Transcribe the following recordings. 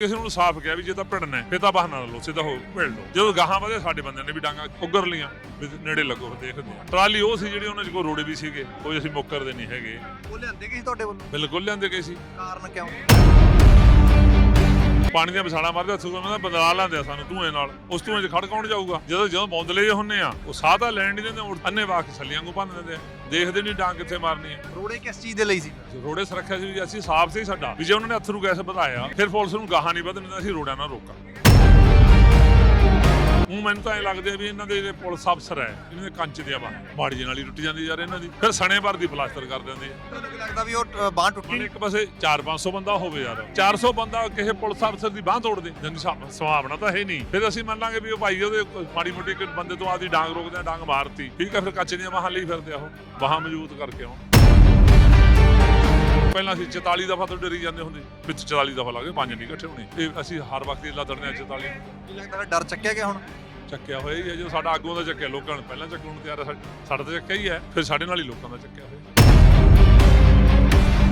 ਕਿਸੇ ਨੂੰ ਸਾਫ਼ ਕਿਹਾ ਵੀ ਜੇ ਤਾਂ ਭਿੜਨਾ ਹੈ, ਫਿਰ ਤਾਂ ਬਹਾਨਾ ਲਾ ਲਓ ਸਿੱਧਾ ਹੋ ਭਿੜ ਲਓ। ਜਦੋਂ ਗਾਹਾਂ ਵਧੇ ਸਾਡੇ ਬੰਦਿਆਂ ਨੇ ਵੀ ਡਾਂਗਾ ਉਗਰ ਲੀਆਂ ਵੀ ਨੇੜੇ ਲੱਗੋ ਦੇਖਦੇ ਆ ਟਰਾਲੀ ਉਹ ਸੀ ਜਿਹੜੀ ਉਹਨਾਂ 'ਚ ਕੋਈ ਰੋੜੇ ਵੀ ਸੀਗੇ ਕੋਈ ਅਸੀਂ ਮੁੱਕਰਦੇ ਨਹੀਂ ਹੈਗੇ। ਉਹ ਲਿਆਂਦੇ ਗਏ ਸੀ ਤੁਹਾਡੇ ਵੱਲੋਂ? ਬਿਲਕੁਲ ਲਿਆਂਦੇ ਗਏ ਸੀ। ਕਾਰਨ ਕਿਉਂ? ਪਾਣੀ ਦੀਆਂ ਵਿਸਾਲਾਂ ਮਾਰਦੇ ਸੁਗਾ ਉਹਨਾਂ ਦਾ ਬਦਲਾ ਲੈਂਦੇ ਆ ਸਾਨੂੰ ਧੂਏ ਨਾਲ। ਉਸ ਧੂਏ 'ਚ ਖੜ ਕੌਣ ਜਾਊਗਾ? ਜਦੋਂ ਜਦੋਂ ਬੌਂਦਲੇ ਹੁੰਨੇ ਆ ਉਹ ਸਾਹ ਤਾਂ ਲੈਣ ਨਹੀਂ ਦਿੰਦੇ ਉਹ ਅੰਨੇ ਵਾਕ ਛੱਲੀਆਂ ਨੂੰ ਭੰਨ ਦਿੰਦੇ ਆ। ਦੇਖਦੇ ਨਹੀਂ ਡਾਂਗ ਕਿੱਥੇ ਮਾਰਨੀ ਹੈ ਰੋੜੇ ਕਿਸ ਚੀਜ਼ ਦੇ ਲਈ ਸੀ? ਰੋੜੇ ਸੁਰੱਖਿਆ ਸੀ ਵੀ ਅਸੀਂ ਸਾਫ਼ ਸੀ ਸਾਡਾ। ਵੀ ਜੇ ਉਹਨਾਂ ਨੇ ਅਥਰੂ ਗੈਸ ਵਧਾਇਆ ਫਿਰ ਪੁਲਿਸ ਨੂੰ ਗਾਹਾਂ ਨਹੀਂ ਵਧਣ ਦਿੰਦਾ ਅਸੀਂ ਰੋੜਿਆਂ ਨਾਲ ਰੋਕਾਂ। ਉਹ ਮੈਨੂੰ ਤਾਂ ਇਹ ਲੱਗਦਾ ਵੀ ਇਹਨਾਂ ਦੇ ਜਿਹੜੇ ਪੁਲਿਸ ਅਫਸਰ ਹੈ ਇਹਨਾਂ ਦੇ ਕੰਚ ਦੇ ਆ ਜਿਹੀ ਨਾਲ ਹੀ ਟੁੱਟ ਜਾਂਦੀ ਯਾਰ ਇਹਨਾਂ ਦੀ। ਫਿਰ ਸਣੇ ਭਰ ਦੀ ਪਲਾਸਟਰ ਕਰ ਦਿੰਦੇ ਆ। ਤੁਹਾਨੂੰ ਕੀ ਲੱਗਦਾ ਵੀ ਉਹ ਬਾਂਹ ਟੁੱਟੀ? ਇੱਕ ਪਾਸੇ 4-500 ਬੰਦਾ ਹੋਵੇ ਯਾਰ। 400 ਬੰਦਾ ਕਿਸੇ ਪੁਲਿਸ ਅਫਸਰ ਦੀ ਬਾਹ ਤੋੜ ਦੇ। ਜਨ ਸੁਭਾਵਨਾ ਤਾਂ ਹੈ ਨਹੀਂ। ਫਿਰ ਅਸੀਂ ਮੰਨ ਲਾਂਗੇ ਵੀ ਉਹ ਭਾਈ ਉਹਦੇ ਮਾੜੀ ਮੋਟੀ ਬੰਦੇ ਤੋਂ ਆਦੀ ਡਾਂਗ ਰੋਕਦੇ ਆ ਡਾਂਗ ਮਾਰਤੀ। ਠੀਕ ਆ ਫਿਰ ਕੱਚ ਦੀਆਂ ਬਾਹਾਂ ਲਈ ਫਿਰਦੇ ਆ ਉਹ। ਬਾਹਾਂ ਮਜ਼ਬੂਤ ਕਰਕੇ ਆਉਣ। ਪਹਿਲਾਂ ਅਸੀਂ 44 ਦਫਾ ਤੋਂ ਡਰੀ ਜਾਂਦੇ ਹੁੰਦੇ ਵਿੱਚ 44 ਦਫਾ ਲੱਗੇ ਪੰਜ ਨਹੀਂ ਇਕੱਠੇ ਹੋਣੇ। ਇਹ ਅਸੀਂ ਹਰ ਵਕਤ ਹੀ ਲੜਨੇ ਆ 44 ਕੀ ਲੱਗਦਾ ਡਰ ਚੱਕਿਆ ਗਿਆ ਹੁਣ? ਚੱਕਿਆ ਹੋਇਆ ਹੀ ਹੈ ਜੋ ਸਾਡਾ ਆਗੂਆਂ ਦਾ ਚੱਕਿਆ ਲੋਕਾਂ ਨੇ ਪਹਿਲਾਂ ਚੱਕਣ ਨੂੰ ਤਿਆਰ ਹੈ ਸਾਡਾ ਤਾਂ ਚੱਕਿਆ ਹੀ ਹੈ ਫਿਰ ਸਾਡੇ ਨਾਲ ਹੀ ਲੋਕਾਂ ਦਾ ਚੱਕਿਆ ਹੋਇਆ।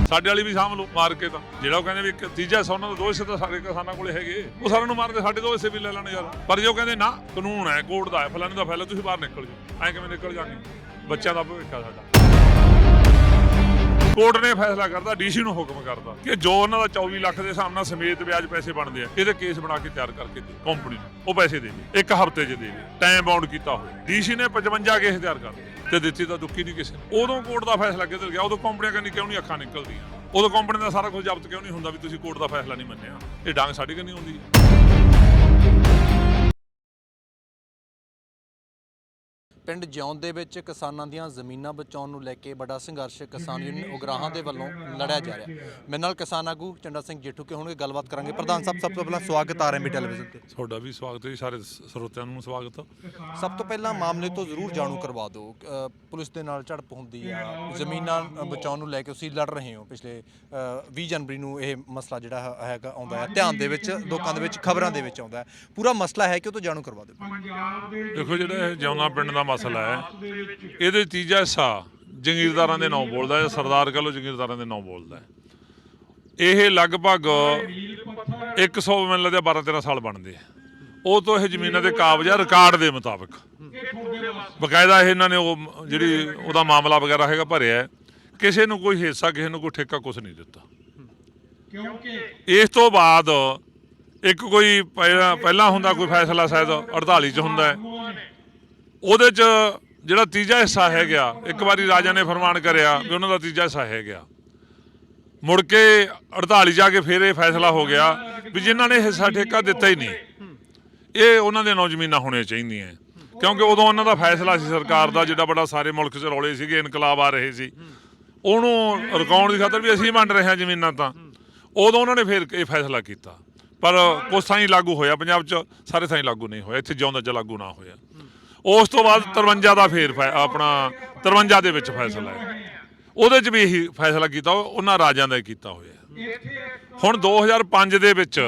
ਸਾਡੇ ਵਾਲੀ ਵੀ ਸਾਂਭ ਲਓ ਮਾਰ ਕੇ ਤਾਂ। ਜਿਹੜਾ ਉਹ ਕਹਿੰਦੇ ਵੀ ਇੱਕ ਤੀਜਾ ਹਿੱਸਾ ਉਹਨਾਂ ਦਾ ਦੋ ਹਿੱਸੇ ਤਾਂ ਸਾਡੇ ਕਿਸਾਨਾਂ ਕੋਲੇ ਹੈਗੇ। ਉਹ ਸਾਰਿਆਂ ਨੂੰ ਮਾਰਦੇ ਸਾਡੇ ਦੋ ਹਿੱਸੇ ਵੀ ਲੈ ਲੈਣ ਯਾਰ। ਪਰ ਜੇ ਉਹ ਕਹਿੰਦੇ ਨਾ ਕਾਨੂੰਨ ਹੈ ਕੋਰਟ ਦਾ ਹੈ ਫਲਾਣੇ ਦਾ ਫੈਲਾ ਤੁਸੀਂ ਬਾਹਰ ਨਿਕਲ ਜਾਓ। ਐਂ ਕਿਵੇਂ ਨਿਕਲ ਜਾਗੇ ਬੱਚਿਆਂ ਦਾ ਭਵਿੱਖ ਆ ਸਾਡਾ। ਕੋਰਟ ਨੇ ਫੈਸਲਾ ਕਰਦਾ ਡੀਸੀ ਨੂੰ ਹੁਕਮ ਕਰਦਾ ਕਿ ਜੋ ਉਹਨਾਂ ਦਾ 24 ਲੱਖ ਦੇ ਹਿਸਾਬ ਨਾਲ ਸਮੇਤ ਵਿਆਜ ਪੈਸੇ ਬਣਦੇ ਆ, ਇਹਦੇ ਕੇਸ ਬਣਾ ਕੇ ਤਿਆਰ ਕਰਕੇ ਦੇ ਕੰਪਨੀ ਨੂੰ। ਉਹ ਪੈਸੇ ਦੇਵੇ ਇੱਕ ਹਫ਼ਤੇ 'ਚ ਦੇਵੇ ਟਾਈਮ ਬਾਉਂਡ ਕੀਤਾ ਹੋਇਆ। ਡੀਸੀ ਨੇ 55 ਕੇਸ ਤਿਆਰ ਕਰ ਦਿੱਤੇ ਤੇ ਦਿੱਤੀ ਤਾਂ ਦੁੱਖੀ ਨਹੀਂ ਕਿਸੇ ਉਦੋਂ ਕੋਰਟ ਦਾ ਫੈਸਲਾ ਕਿੱਧਰ ਗਿਆ? ਉਦੋਂ ਕੰਪਨੀਆਂ ਕਹਿੰਦੀ ਕਿਉਂ ਨਹੀਂ ਅੱਖਾਂ ਨਿਕਲਦੀਆਂ? ਉਦੋਂ ਕੰਪਨੀ ਦਾ ਸਾਰਾ ਕੁਝ ਜ਼ਬਤ ਕਿਉਂ ਨਹੀਂ ਹੁੰਦਾ ਵੀ ਤੁਸੀਂ ਕੋਰਟ ਦਾ ਫੈਸਲਾ ਨਹੀਂ ਮੰਨਿਆ? ਇਹ ਡਾਂਗ ਸਾਡੀ ਕੰਨੀ ਹੁੰਦੀ ਪਿੰਡ ਜਿਉਂ ਦੇ ਵਿੱਚ ਕਿਸਾਨਾਂ ਦੀਆਂ ਜ਼ਮੀਨਾਂ ਬਚਾਉਣ ਨੂੰ ਲੈ ਕੇ ਵੱਡਾ ਸੰਘਰਸ਼ ਕਿਸਾਨ ਯੂਨੀਅਨ ਉਗਰਾਹਾਂ ਦੇ ਵੱਲੋਂ ਲੜਿਆ ਜਾ ਰਿਹਾ। ਮੇਰੇ ਨਾਲ ਕਿਸਾਨ ਆਗੂ ਚੰਡਾ ਸਿੰਘ ਜੇਠੂ ਕੇ ਹੋਣਗੇ? ਗੱਲਬਾਤ ਕਰਾਂਗੇ। ਪ੍ਰਧਾਨ ਸਾਹਿਬ ਸਭ ਤੋਂ ਪਹਿਲਾਂ ਸਵਾਗਤ ਆ ਰਿਹਾ ਟੈਲੀਵਿਜ਼ਨ ਤੇ। ਤੁਹਾਡਾ ਵੀ ਸਵਾਗਤ ਹੈ ਜੀ, ਸਾਰੇ ਸ- ਸਰੋਤਿਆਂ ਨੂੰ ਸਵਾਗਤ ਸਭ ਤੋਂ ਪਹਿਲਾਂ ਮਾਮਲੇ ਤੋਂ ਜ਼ਰੂਰ ਜਾਣੂ ਕਰਵਾ ਦਿਓ। ਅ, ਪੁਲਿਸ ਦੇ ਨਾਲ ਝੜਪ ਹੁੰਦੀ ਆ। ਜ਼ਮੀਨਾਂ ਅ, ਬਚਾਉਣ ਨੂੰ ਲੈ ਕੇ ਤੁਸੀਂ ਲੜ ਰਹੇ ਹੋ। ਪਿਛਲੇ ਅ, 20 ਜਨਵਰੀ ਨੂੰ ਇਹ ਮਸਲਾ ਜਿਹੜਾ ਹੈ- ਹੈਗਾ ਆਉਂਦਾ ਹੈ। ਧਿਆਨ ਦੇ ਵਿੱਚ ਲੋਕਾਂ ਦੇ ਵਿੱਚ ਖਬਰਾਂ ਦੇ ਵਿੱਚ ਆਉਂਦਾ ਹੈ। ਪੂਰਾ ਮਸਲਾ ਹੈ ਕਿ ਉਹ ਤੋਂ ਜਾਣੂ ਕਰਵਾ ਦਿਓ। ਦੇਖੋ ਜਿਹੜਾ ਇਹ ਜਿਉਣਾ ਪਿੰਡ ਦਾ ਮਸਲਾ ਹੈ। ਇਹਦੇ ਤੀਜਾ ਹਿੱਸਾ ਜੰਗੀਰਦਾਰਾਂ ਦੇ ਨਾਂ ਬੋਲਦਾ ਹੈ। ਸਰਦਾਰ ਕਹ ਲੋ ਜੰਗੀਰਦਾਰਾਂ ਦੇ ਨਾਂ ਬੋਲਦਾ ਹੈ। ਇਹ ਲਗਭਗ 100 ਮੈਨੂੰ ਲੱਗਦਾ 12 13 ਸਾਲ ਬਣਦੇ ਆ। ਉਹ ਤੋਂ ਇਹ ਜ਼ਮੀਨਾਂ ਦੇ ਕਾਬਜ਼ਾ ਰਿਕਾਰਡ ਦੇ ਮੁਤਾਬਕ। ਬਕਾਇਦਾ ਇਹਨਾਂ ਨੇ ਉਹ ਜਿਹੜੀ ਉਹਦਾ ਮਾਮਲਾ ਵਗੈਰਾ ਹੈਗਾ ਭਰਿਆ ਕਿਸੇ ਨੂੰ ਕੋਈ ਹਿੱਸਾ, ਕਿਸੇ ਨੂੰ ਕੋਈ ਠੇਕਾ ਕੁਝ ਨਹੀਂ ਦਿੱਤਾ। ਇਸ ਤੋਂ ਬਾਅਦ ਇੱਕ ਕੋਈ ਪਹਿਲਾਂ ਪਹਿਲਾਂ ਹੁੰਦਾ ਕੋਈ ਫੈਸਲਾ ਸ਼ਾਇਦ 48 ਚ ਹੁੰਦਾ ਹੈ। ਉਹਦੇ ਚ ਜਿਹੜਾ ਤੀਜਾ ਹਿੱਸਾ ਹੈ ਗਿਆ, ਇੱਕ ਵਾਰੀ ਰਾਜਾ ਨੇ ਫਰਮਾਨ ਕਰਿਆ ਵੀ ਉਹਨਾਂ ਦਾ ਤੀਜਾ ਹਿੱਸਾ ਹੈ ਗਿਆ। ਮੁੜ ਕੇ 48 ਜਾ ਕੇ ਫਿਰ ਇਹ ਫੈਸਲਾ ਹੋ ਗਿਆ ਵੀ ਜਿਨ੍ਹਾਂ ਨੇ ਹਿੱਸਾ ਠੇਕਾ ਦਿੱਤਾ ਹੀ ਨਹੀਂ, ਇਹ ਉਹਨਾਂ ਦੇ ਨੌ ਜ਼ਮੀਨਾਂ ਹੋਣੀਆਂ ਚਾਹੀਦੀਆਂ ਕਿਉਂਕਿ ਉਦੋਂ ਉਹਨਾਂ ਦਾ ਫੈਸਲਾ ਸੀ ਸਰਕਾਰ ਦਾ ਜਿਹੜਾ ਬੜਾ ਸਾਰੇ ਮੁਲਕ 'ਚ ਰੌਲੇ ਸੀਗੇ, ਇਨਕਲਾਬ ਆ ਰਹੇ ਸੀ। ਉਹਨੂੰ ਰੁਕਾਉਣ ਦੀ ਖਾਤਰ ਵੀ ਅਸੀਂ ਵੰਡ ਰਹੇ ਹਾਂ ਜ਼ਮੀਨਾਂ ਤਾਂ। ਉਦੋਂ ਉਹਨਾਂ ਨੇ ਫਿਰ ਇਹ ਫੈਸਲਾ ਕੀਤਾ। ਪਰ ਕੁਛ ਹੀ ਲਾਗੂ ਹੋਇਆ, ਪੰਜਾਬ 'ਚ ਸਾਰੇ ਥਾਈਂ ਲਾਗੂ ਨਹੀਂ ਹੋਇਆ, ਇੱਥੇ ਜਿਉਂਦਾ ਚ ਲਾਗੂ ਨਾ ਹੋਇਆ। ਉਸ ਤੋਂ ਬਾਅਦ 53 ਦਾ ਫੇਰ ਫੈ- ਆਪਣਾ 53 ਦੇ ਵਿੱਚ ਫੈਸਲਾ ਹੈ। ਉਹਦੇ 'ਚ ਵੀ ਇਹੀ ਫੈਸਲਾ ਕੀਤਾ ਉਹ- ਉਹਨਾਂ ਰਾਜਾਂ ਦਾ ਹੀ ਕੀਤਾ ਹੋਇਆ ਹੁਣ 2005 ਦੇ ਵਿੱਚ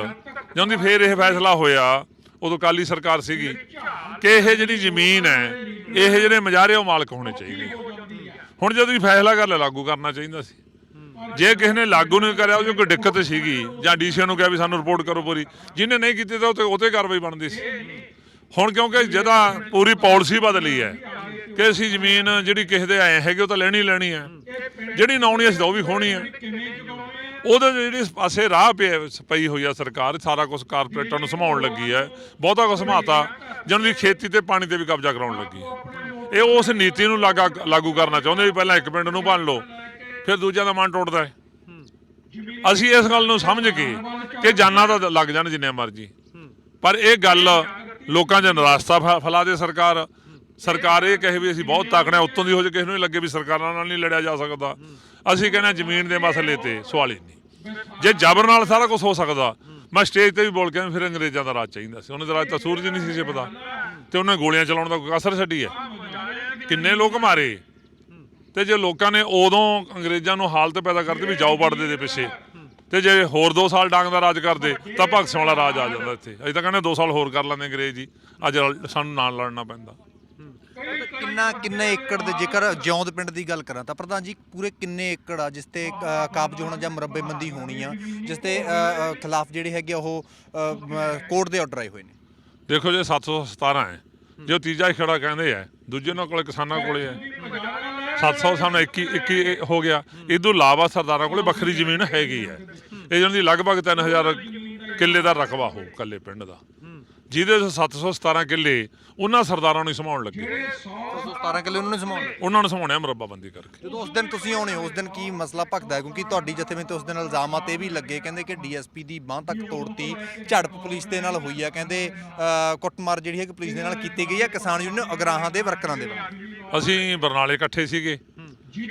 ਜਦੋਂ ਦੀ ਫੇਰ ਇਹ ਫੈਸਲਾ ਹੋਇਆ, ਉਦੋਂ ਕਾਲੀ ਸਰਕਾਰ ਸੀਗੀ ਕਿ ਇਹ ਜਿਹੜੀ ਜ਼ਮੀਨ ਹੈ, ਇਹ ਜਿਹੜੇ ਮਜਾਰੇ ਉਹ ਮਾਲਕ ਹੋਣੇ ਚਾਹੀਦੇ ਹੁਣ ਜਦੋਂ ਵੀ ਫੈਸਲਾ ਕਰ ਲਿਆ, ਲਾਗੂ ਕਰਨਾ ਚਾਹੀਦਾ ਸੀ। ਜੇ ਕਿਸੇ ਨੇ ਲਾਗੂ ਨਹੀਂ ਕਰਿਆ ਉਹ ਕੋਈ ਦਿੱਕਤ ਸੀਗੀ ਜਾਂ ਡੀਸੀ ਨੂੰ ਕਿਹਾ ਵੀ ਸਾਨੂੰ ਰਿਪੋਰਟ ਕਰੋ ਪੂਰੀ, ਜਿਹਨੇ ਨਹੀਂ ਕੀਤੀ ਤਾਂ ਉਹ ਤੇ ਉਹ ਤੇ ਕਾਰਵਾਈ ਬਣਦੀ ਸੀ। ਹੁਣ ਕਿਉਂਕਿ ਜਿਹਦਾ ਪੂਰੀ ਪਾਲਿਸੀ ਬਦਲੀ ਹੈ ਕਿ ਅਸੀਂ ਜ਼ਮੀਨ ਜਿਹੜੀ ਕਿਸੇ ਦੇ ਆਏ ਹੈਗੇ, ਉਹ ਤਾਂ ਲੈਣੀ ਲੈਣੀ ਹੈ। ਜਿਹੜੀ ਨਾਉਣੀ ਅਸੀਂ ਤਾਂ ਉਹ ਵੀ ਖੋਣੀ ਹੈ। ਉਹਦੇ ਜਿਹੜੀ ਇਸ ਪਾਸੇ ਰਾਹ ਪਿਆ, ਪਈ ਹੋਈ ਆ ਸਰਕਾਰ, ਸਾਰਾ ਕੁਝ ਕਾਰਪੋਰੇਟਾਂ ਨੂੰ ਸੰਭਾਉਣ ਲੱਗੀ ਹੈ। ਬਹੁਤਾ ਕੁਝ ਸੰਭਾਤਾ ਜਿਹਨਾਂ ਦੀ ਖੇਤੀ ਤੇ ਪਾਣੀ ਤੇ ਵੀ ਕਬਜ਼ਾ ਕਰਾਉਣ ਲੱਗੀ ਹੈ। ਇਹ ਉਸ ਨੀਤੀ ਨੂੰ ਲਾਗਾ, ਲਾਗੂ ਕਰਨਾ ਚਾਹੁੰਦੇ ਵੀ ਪਹਿਲਾਂ ਇੱਕ ਪਿੰਡ ਨੂੰ ਭੰਨ ਲਓ, ਫਿਰ ਦੂਜਿਆਂ ਦਾ ਮਨ ਟੁੱਟਦਾ ਹੈ। ਅਸੀਂ ਇਸ ਗੱਲ ਨੂੰ ਸਮਝ ਕੇ ਕਿ ਜਾਨਾਂ ਦਾ ਲੱਗ ਜਾਣ ਜਿੰਨੇ ਮਰਜ਼ੀ। ਪਰ ਇਹ ਗੱਲ ਲੋਕਾਂ 'ਚ ਨਿਰਾਸ਼ਤਾ ਫ- ਫੈਲਾ ਦੇ ਸਰਕਾਰ। ਸਰਕਾਰ ਇਹ ਕਹੇ ਵੀ ਅਸੀਂ ਬਹੁਤ ਤਾਕੜੇ ਉੱਤੋਂ ਦੀ ਹੋ ਜੇ ਕਿਸੇ ਨੂੰ ਹੀ ਲੱਗੇ ਵੀ ਸਰਕਾਰਾਂ ਨਾਲ ਨਹੀਂ ਲੜਿਆ ਜਾ ਸਕਦਾ। ਅਸੀਂ ਕਹਿੰਦੇ ਹਾਂ ਜ਼ਮੀਨ ਦੇ ਮਸਲੇ ਤੇ ਸਵਾਲ ਹੀ ਨਹੀਂ। ਜੇ ਜ਼ਬਰ ਨਾਲ ਸਾਰਾ ਕੁਝ ਹੋ ਸਕਦਾ, ਮੈਂ ਸਟੇਜ ਤੇ ਵੀ ਬੋਲ ਕੇ ਫਿਰ ਅੰਗਰੇਜ਼ਾਂ ਦਾ ਰਾਜ ਚਾਹੀਦਾ ਸੀ। ਉਹਨਾਂ ਦਾ ਰਾਜ ਤਾਂ ਸੂਰਜ ਨਹੀਂ ਸੀ ਸੀ ਪਤਾ ਤੇ ਉਹਨੇ ਗੋਲੀਆਂ ਚਲਾਉਣ ਦਾ ਕੋਈ ਅਸਰ ਛੱਡੀ ਹੈ? ਕਿੰਨੇ ਲੋਕ ਮਾਰੇ? ਤੇ ਜੇ ਲੋਕਾਂ ਨੇ ਉਦੋਂ ਅੰਗਰੇਜ਼ਾਂ ਨੂੰ ਹਾਲਤ ਪੈਦਾ ਕਰਦੀ ਵੀ ਜਾਓ ਵੜਦੇ ਦੇ ਪਿੱਛੇ ਤੇ ਜੇ ਹੋਰ 2 ਸਾਲ ਡਾਂਗ ਦਾ ਰਾਜ ਕਰਦੇ ਤਾਂ ਭਗਤ ਸਿੰਘ ਵਾਲਾ ਰਾਜ ਆ ਜਾਂਦਾ ਇੱਥੇ। ਅਸੀਂ ਤਾਂ ਕਹਿੰਦੇ 2 ਸਾਲ ਹੋਰ ਕਰ ਲੈਂਦੇ ਅੰਗਰੇਜ਼। ਜੀ ਅੱਜ ਸਾਨੂੰ ਨਾਲ ਲੜਨਾ ਪੈਂਦਾ। ਕਿੰਨਾ ਕਿੰਨੇ ਏਕੜ ਦੇ ਜੇਕਰ ਜਿਉਂਦ ਪਿੰਡ ਦੀ ਗੱਲ ਕਰਾਂ ਤਾਂ ਪ੍ਰਧਾਨ ਜੀ ਪੂਰੇ ਕਿੰਨੇ ਏਕੜ ਆ ਜਿਸ ਤੇ ਕਾਬਜ ਹੋਣਾ ਜਾਂ ਮੁਰੱਬੇਬੰਦੀ ਹੋਣੀ ਆ ਜਿਸ ਤੇ ਖਿਲਾਫ ਜਿਹੜੇ ਹੈਗੇ ਉਹ ਕੋਰਟ ਦੇ ਆਰਡਰ ਆਏ ਹੋਏ ਨੇ? ਦੇਖੋ ਜੇ 717 ਹੈ। ਜੋ ਤੀਜਾ ਖੜਾ ਕਹਿੰਦੇ ਆ ਦੂਜੇ ਨਾਲ ਕੋਲੇ ਕਿਸਾਨਾਂ ਕੋਲੇ ਹੈ 700 ਸਾਹਮਣੇ 21 21 ਹੋ ਗਿਆ। ਇਹ ਤੋਂ ਇਲਾਵਾ ਸਰਦਾਰਾਂ ਕੋਲੇ ਵੱਖਰੀ ਜ਼ਮੀਨ ਹੈਗੀ ਹੈ। ਇਹ ਜਣ ਦੀ ਲਗਭਗ 3000 ਕਿੱਲੇ ਦਾ ਰਕਬਾ ਹੋ ਕੱਲੇ ਪਿੰਡ ਦਾ। ਜਿਹਦੇ 'ਚ 717 ਕਿੱਲੇ ਉਹਨਾਂ ਸਰਦਾਰਾਂ ਨੂੰ ਹੀ ਸਮਾਉਣ ਲੱਗੇ। 17 ਕਿੱਲੇ ਉਹਨਾਂ ਨੇ ਸਮਾਉਣੇ ਉਹਨਾਂ ਨੂੰ ਸਮਾਉਣਿਆ ਮੁਰੱਬਾਬੰਦੀ ਕਰਕੇ। ਜਦੋਂ ਉਸ ਦਿਨ ਤੁਸੀਂ ਆਉਣੇ ਹੋ ਉਸ ਦਿਨ ਕੀ ਮਸਲਾ ਭਖਦਾ ਹੈ? ਕਿਉਂਕਿ ਤੁਹਾਡੀ ਜਥੇਬੰਦੀ ਤੇ ਉਸ ਦਿਨ ਇਲਜ਼ਾਮਾਤ ਇਹ ਵੀ ਲੱਗੇ। ਕਹਿੰਦੇ ਕਿ ਡੀਐਸਪੀ ਦੀ ਬਾਹ ਤੱਕ ਤੋੜਤੀ ਝੜਪ ਪੁਲਿਸ ਦੇ ਨਾਲ ਹੋਈ ਆ। ਕਹਿੰਦੇ ਕੁੱਟਮਾਰ ਜਿਹੜੀ ਹੈ ਕਿ ਪੁਲਿਸ ਦੇ ਨਾਲ ਕੀਤੀ ਗਈ ਆ। ਕਿਸਾਨ ਯੂਨੀਅਨ ਅਗਰਾਹਾਂ ਦੇ ਵਰਕਰਾਂ ਦੇ ਵੱਲੋਂ। ਅਸੀਂ ਬਰਨਾਲੇ ਇਕੱਠੇ ਸੀਗੇ।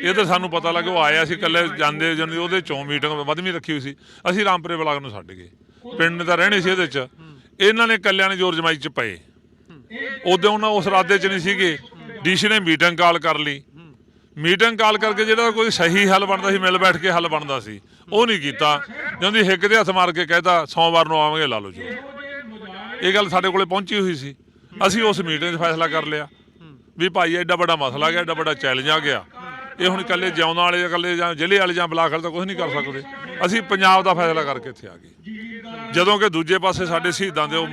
ਇਹ ਤਾਂ ਸਾਨੂੰ ਪਤਾ ਲੱਗਾ ਉਹ ਆਇਆ ਸੀ ਇਕੱਲੇ ਜਾਂਦੇ ਜਾਂਦੇ ਉਹਦੇ ਚੋਂ ਮੀਟਿੰਗ ਵਧਵੀਂ ਰੱਖੀ ਹੋਈ ਸੀ। ਅਸੀਂ ਰਾਮਪੁਰੇ ਬਲਾਕ ਨੂੰ ਛੱਡ ਗਏ। ਪਿੰਡ ਤਾਂ ਰਹਿਣੇ ਸੀ ਇਹਦੇ ਚ। ਇਹਨਾਂ ਨੇ ਕੱਲਿਆਂ ਨੇ ਜ਼ੋਰ ਜਮਾਈ ਚ ਪਏ। ਉਦੋਂ ਉਹਨਾਂ ਉਸ ਰਾਦੇ ਚ ਨਹੀਂ ਸੀਗੇ। ਡੀਸੀ ਨੇ ਮੀਟਿੰਗ ਕਾਲ ਕਰ ਲਈ। ਮੀਟਿੰਗ ਕਾਲ ਕਰਕੇ ਜਿਹੜਾ ਕੋਈ ਸਹੀ ਹੱਲ ਬਣਦਾ ਸੀ, ਮਿਲ ਬੈਠ ਕੇ ਹੱਲ ਬਣਦਾ ਸੀ, ਉਹ ਨਹੀਂ ਕੀਤਾ। ਜਾਂਦੀ ਹਿੱਕ ਦੇ ਹੱਥ ਮਾਰ ਕੇ ਕਹਿਤਾ ਸੋਮਵਾਰ ਨੂੰ ਆਵਾਂਗੇ, ਲਾ ਲਓ ਜੀ। ਇਹ ਗੱਲ ਸਾਡੇ ਕੋਲੇ ਪਹੁੰਚੀ ਹੋਈ ਸੀ। ਅਸੀਂ ਉਸ ਮੀਟਿੰਗ 'ਚ ਫੈਸਲਾ ਕਰ ਲਿਆ। ਵੀ ਭਾਈ ਐਡਾ ਵੱਡਾ ਮਸਲਾ ਗਿਆ, ਐਡਾ ਵੱਡਾ ਚੈਲੰਜ ਆ ਗਿਆ। ਇਹ ਹੁਣ ਇਕੱਲੇ ਜਿਉਂਦਾ ਵਾਲੇ ਜਾਂ ਇਕੱਲੇ ਜਾਂ ਜ਼ਿਲ੍ਹੇ ਵਾਲੇ ਜਾਂ ਬਲਾਕ ਵਾਲੇ ਤਾਂ ਕੁਝ ਨਹੀਂ ਕਰ ਸਕਦੇ। ਅਸੀਂ ਪੰਜਾਬ ਦਾ ਫੈਸਲਾ ਕਰਕੇ ਇੱਥੇ ਆ ਗਏ। ਜਦੋਂ ਕਿ ਦੂਜੇ ਪਾਸੇ ਸਾਡੇ ਸ਼ਹੀਦਾਂ ਦੇ ਉਹ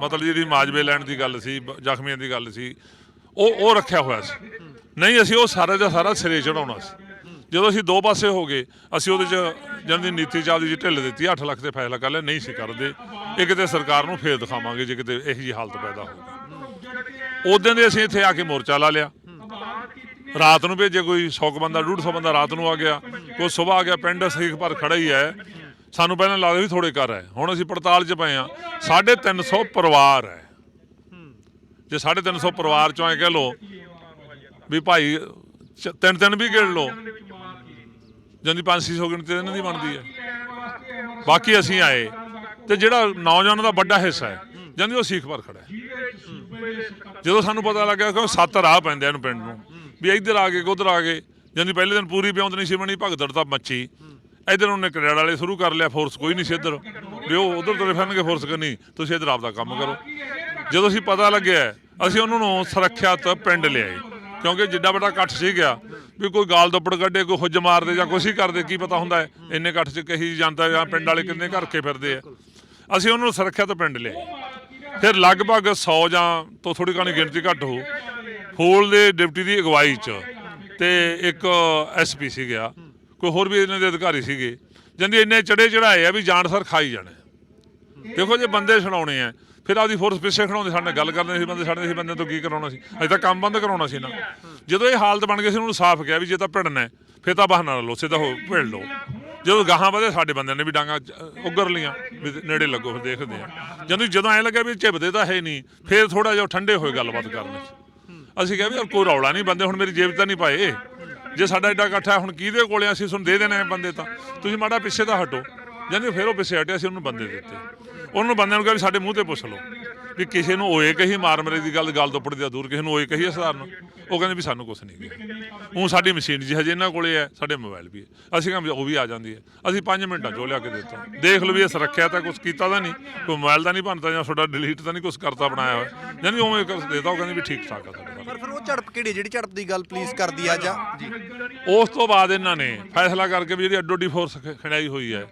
ਮਤਲਬ ਜਿਹੜੀ ਮਾਜਵੇ ਲੈਣ ਦੀ ਗੱਲ ਸੀ, ਬ- ਜ਼ਖਮੀਆਂ ਦੀ ਗੱਲ ਸੀ, ਉਹ ਉਹ ਰੱਖਿਆ ਹੋਇਆ ਸੀ। ਨਹੀਂ, ਅਸੀਂ ਉਹ ਸਾਰਾ ਦਾ ਸਾਰਾ ਸਿਰੇ ਚੜਾਉਣਾ ਸੀ। ਜਦੋਂ ਅਸੀਂ ਦੋ ਪਾਸੇ ਹੋ ਗਏ, ਅਸੀਂ ਉਹਦੇ ਚ ਜਨ ਦੀ ਨੀਤੀ ਚਾਲ ਦੀ ਢਿੱਲ ਦਿੱਤੀ 8 ਲੱਖ ਤੇ ਫੈਸਲਾ ਕਰ ਲਿਆ, ਨਹੀਂ ਸੀ ਕਰਦੇ। ਇਹ ਕਿਤੇ ਸਰਕਾਰ ਨੂੰ ਫੇਰ ਦਿਖਾਵਾਂਗੇ ਜੇ ਕਿਤੇ ਇਹੋ ਜਿਹੀ ਹਾਲਤ ਪੈਦਾ ਹੋਊਗੀ ਉਦੋਂ ਦੇ ਅਸੀਂ ਇੱਥੇ ਆ ਕੇ ਮੋਰਚਾ ਲਾ ਲਿਆ। ਰਾਤ ਨੂੰ ਭੇਜੇ ਕੋਈ 100 ਬੰਦਾ 150 ਬੰਦਾ ਰਾਤ ਨੂੰ ਆ ਗਿਆ। ਕੋਈ ਸਵੇਰ ਆ ਗਿਆ, ਪਿੰਡ ਸਹੀਖ ਪਰ ਖੜਾ ਹੀ ਹੈ। ਸਾਨੂੰ ਪਹਿਲਾਂ ਲੱਗਦਾ ਵੀ ਥੋੜੇ ਘਰ ਹੈ। ਹੁਣ ਅਸੀਂ ਪੜਤਾਲ 'ਚ ਪਏ ਆ 350 ਪਰਿਵਾਰ ਹੈ। ਜੇ 350 ਪਰਿਵਾਰ ਚੋਂ ਐ ਕਹਿ ਲੋ ਵੀ ਭਾਈ ਤਿੰਨ ਤਿੰਨ ਵੀ ਗਿਣ ਲੋ ਜਾਂਦੀ 500 ਗਿਣਤੀ ਇਹਨਾਂ ਦੀ ਬਣਦੀ ਹੈ। ਬਾਕੀ ਅਸੀਂ ਆਏ। ਤੇ ਜਿਹੜਾ ਨੌਜਵਾਨਾਂ ਦਾ ਵੱਡਾ ਹਿੱਸਾ ਹੈ ਜਾਂਦੀ ਉਹ ਸਿੱਖ ਪਰ ਖੜਾ ਜਦੋਂ ਸਾਨੂੰ ਪਤਾ ਲੱਗਿਆ ਕਿ ਉਹ ਸੱਤ ਰਾਹ ਪੈਂਦੇ ਆ ਇਹਨੂੰ ਪਿੰਡ ਨੂੰ ਵੀ ਇੱਧਰ ਆ ਗਏ, ਉਧਰ ਆ ਗਏ। ਜਾਂਦੀ ਪਹਿਲੇ ਦਿਨ ਪੂਰੀ ਬਿਉਂਦ ਨਹੀਂ ਸੀ ਬਣੀ, ਭਗਦੜ ਤਾਂ ਮੱਚੀ। ਇੱਧਰ ਉਹਨੇ ਕਰਿਆੜ ਵਾਲੇ ਸ਼ੁਰੂ ਕਰ ਲਿਆ ਫੋਰਸ ਕੋਈ ਨਹੀਂ ਸੀ ਇੱਧਰ। ਵੀ ਉਹ ਉਧਰ ਤੁਰੇ ਫਿਰਨਗੇ ਫੋਰਸ ਕਰਨੀ, ਤੁਸੀਂ ਇੱਧਰ ਆਪਦਾ ਕੰਮ ਕਰੋ। ਜਦੋਂ ਅਸੀਂ ਪਤਾ ਲੱਗਿਆ, ਅਸੀਂ ਉਹਨਾਂ ਨੂੰ ਸੁਰੱਖਿਅਤ ਪਿੰਡ ਲਿਆਏ। ਕਿਉਂਕਿ ਜਿੱਡਾ ਵੱਡਾ ਇਕੱਠ ਸੀ ਗਿਆ, ਵੀ ਕੋਈ ਗਾਲ ਦੁੱਪੜ ਕੱਢੇ, ਕੋਈ ਹੁੱਜ ਮਾਰਦੇ ਜਾਂ ਕੁਛ ਹੀ ਕਰਦੇ, ਕੀ ਪਤਾ ਹੁੰਦਾ ਇੰਨੇ ਇਕੱਠ 'ਚ ਕਹੀ ਜਾਂਦਾ ਜਾਂ ਪਿੰਡ ਵਾਲੇ ਕਿੰਨੇ ਘਰ ਕੇ ਫਿਰਦੇ ਆ। ਅਸੀਂ ਉਹਨਾਂ ਨੂੰ ਸੁਰੱਖਿਅਤ ਪਿੰਡ ਲਿਆਏ। ਫਿਰ ਲਗਭਗ 100 ਜਾਂ ਤੋਂ ਥੋੜੀ ਘਣੀ ਗਿਣਤੀ ਘੱਟ ਹੋ। ਫੂਲ ਦੇ ਡਿਪਟੀ ਦੀ ਅਗਵਾਈ 'ਚ ਤੇ ਇੱਕ ਐਸਪੀ ਸੀ ਗਿਆ ਕੋਈ ਹੋਰ ਵੀ ਇਹਨਾਂ ਦੇ ਅਧਿਕਾਰੀ ਸੀਗੇ। ਜਾਂਦੀ ਇੰਨੇ ਚੜੇ ਚੜਾਏ ਆ ਵੀ ਜਾਣ ਸਰ ਖਾਈ ਜਾਣੇ। ਦੇਖੋ ਜੇ ਬੰਦੇ ਛਡਾਉਣੇ ਆ, ਫਿਰ ਆਪਦੀ ਫੋਰਸ ਪਿੱਛੇ ਖੜਾਉਂਦੇ ਸਾਡੇ ਨਾਲ ਗੱਲ ਕਰਦੇ ਸੀ ਬੰਦੇ ਸਾਡੇ ਸੀ ਬੰਦੇ ਤੋਂ ਕੀ ਕਰਾਉਣਾ ਸੀ। ਅਜੇ ਤਾਂ ਕੰਮ ਬੰਦ ਕਰਾਉਣਾ ਸੀ ਨਾ ਜਦੋਂ ਇਹ ਹਾਲਤ ਬਣ ਗਈ ਸੀ, ਉਹਨੂੰ ਸਾਫ਼ ਕਿਹਾ ਵੀ ਜੇ ਤਾਂ ਭਿੜਨਾ ਫਿਰ ਤਾਂ ਬਹਾਨਾ ਲਓ, ਸਿੱਧਾ ਹੋ ਭਿੜ ਲਓ। ਜਦੋਂ ਗਾਹਾਂ ਵਧੇ ਸਾਡੇ ਬੰਦਿਆਂ ਨੇ ਵੀ ਡਾਂਗਾ ਉੱਗਰ ਲੀਆਂ ਵੀ ਨੇੜੇ ਲੱਗੋ, ਫਿਰ ਦੇਖਦੇ ਆ ਜਦੋਂ ਜਦੋਂ ਐ ਲੱਗਿਆ ਵੀ ਝਿਪਦੇ ਤਾਂ ਹੈ ਨਹੀਂ, ਫਿਰ ਥੋੜਾ ਜਿਹਾ ਠੰਡੇ ਹੋਏ ਗੱਲਬਾਤ ਕਰਨ 'ਚ ਅਸੀਂ ਕਿਹਾ ਵੀ ਯਾਰ ਕੋਈ ਰੌਲਾ ਨਹੀਂ ਬੰਦੇ, ਹੁਣ ਮੇਰੀ ਜੇਬ ਤਾਂ ਨਹੀਂ ਪਾਏ। ਜੇ ਸਾਡਾ ਐਡਾ ਇਕੱਠਾ ਹੁਣ ਕਿਹਦੇ ਕੋਲੇ ਅਸੀਂ ਤੁਹਾਨੂੰ ਦੇ ਦੇਣੇ ਆ ਬੰਦੇ ਤਾਂ। ਤੁਸੀਂ ਮਾੜਾ ਪਿੱਛੇ ਤਾਂ ਹਟੋ। ਜਾਂਦੇ ਫਿਰ ਉਹ ਪਿੱਛੇ ਹਟਿਆ ਸੀ ਉਹਨੂੰ ਬੰਦੇ ਦਿੱਤੇ। ਉਹਨੂੰ ਬੰਦਿਆਂ ਨੂੰ ਕਿਹਾ ਵੀ ਸਾਡੇ ਮੂੰਹ ਤੇ ਪੁੱਛ ਲਓ। ਵੀ ਕਿਸੇ ਨੂੰ ਓਏ ਕਹੀ ਮਾਰ ਮਰੇ ਦੀ ਗੱਲ ਗੱਲ ਤੋਂ ਪੜਦੀ ਦੂਰ ਕਿਸੇ ਨੂੰ ਓਏ ਕਹੀ ਸਧਾਰਨ ਉਹ ਕਹਿੰਦੇ ਵੀ ਸਾਨੂੰ ਕੁਝ ਨਹੀਂ ਗਿਆ। ਉਹ ਸਾਡੀ ਮਸ਼ੀਨ ਜੀ ਹਜੇ ਇਹਨਾਂ ਕੋਲੇ ਹੈ ਸਾਡੇ ਮੋਬਾਈਲ ਵੀ ਹੈ। ਅਸੀਂ ਕਹਿੰਦੇ ਉਹ ਵੀ ਆ ਜਾਂਦੀ ਹੈ। ਅਸੀਂ 5 ਮਿੰਟਾਂ 'ਚ ਲਿਆ ਕੇ ਦਿੱਤਾ। ਦੇਖ ਲਓ ਵੀ ਇਹ ਸੁਰੱਖਿਆ ਤਾਂ ਕੁਝ ਕੀਤਾ ਤਾਂ ਨਹੀਂ। ਕੋਈ ਮੋਬਾਈਲ ਤਾਂ ਨਹੀਂ ਬਣਦਾ ਜਾਂ ਤੁਹਾਡਾ ਡਿਲੀਟ ਤਾਂ ਨਹੀਂ ਕੁਝ ਕਰਤਾ ਬਣਾਇਆ ਹੋਇਆ। ਜਾਨੀ ਉਵੇਂ ਕਰ ਦੇਤਾ ਉਹ ਕਹਿੰਦੇ ਵੀ ਠੀਕ ਠਾਕ ਆ ਸਾਡੇ ਪਰ ਫਿਰ ਉਹ ਝੜਪ ਕਿਹੜੀ ਜਿਹੜੀ ਝੜਪ ਦੀ ਗੱਲ ਪੁਲਿਸ ਕਰਦੀ ਆ ਜਾਂ? ਉਸ ਤੋਂ ਬਾਅਦ ਇਹਨਾਂ ਨੇ ਫੈਸਲਾ ਕਰਕੇ ਵੀ ਜਿਹੜੀ ਅੱਡੋ ਅੱਡੀ ਫੋਰਸ ਖੜਾਈ ਹੋਈ ਹੈ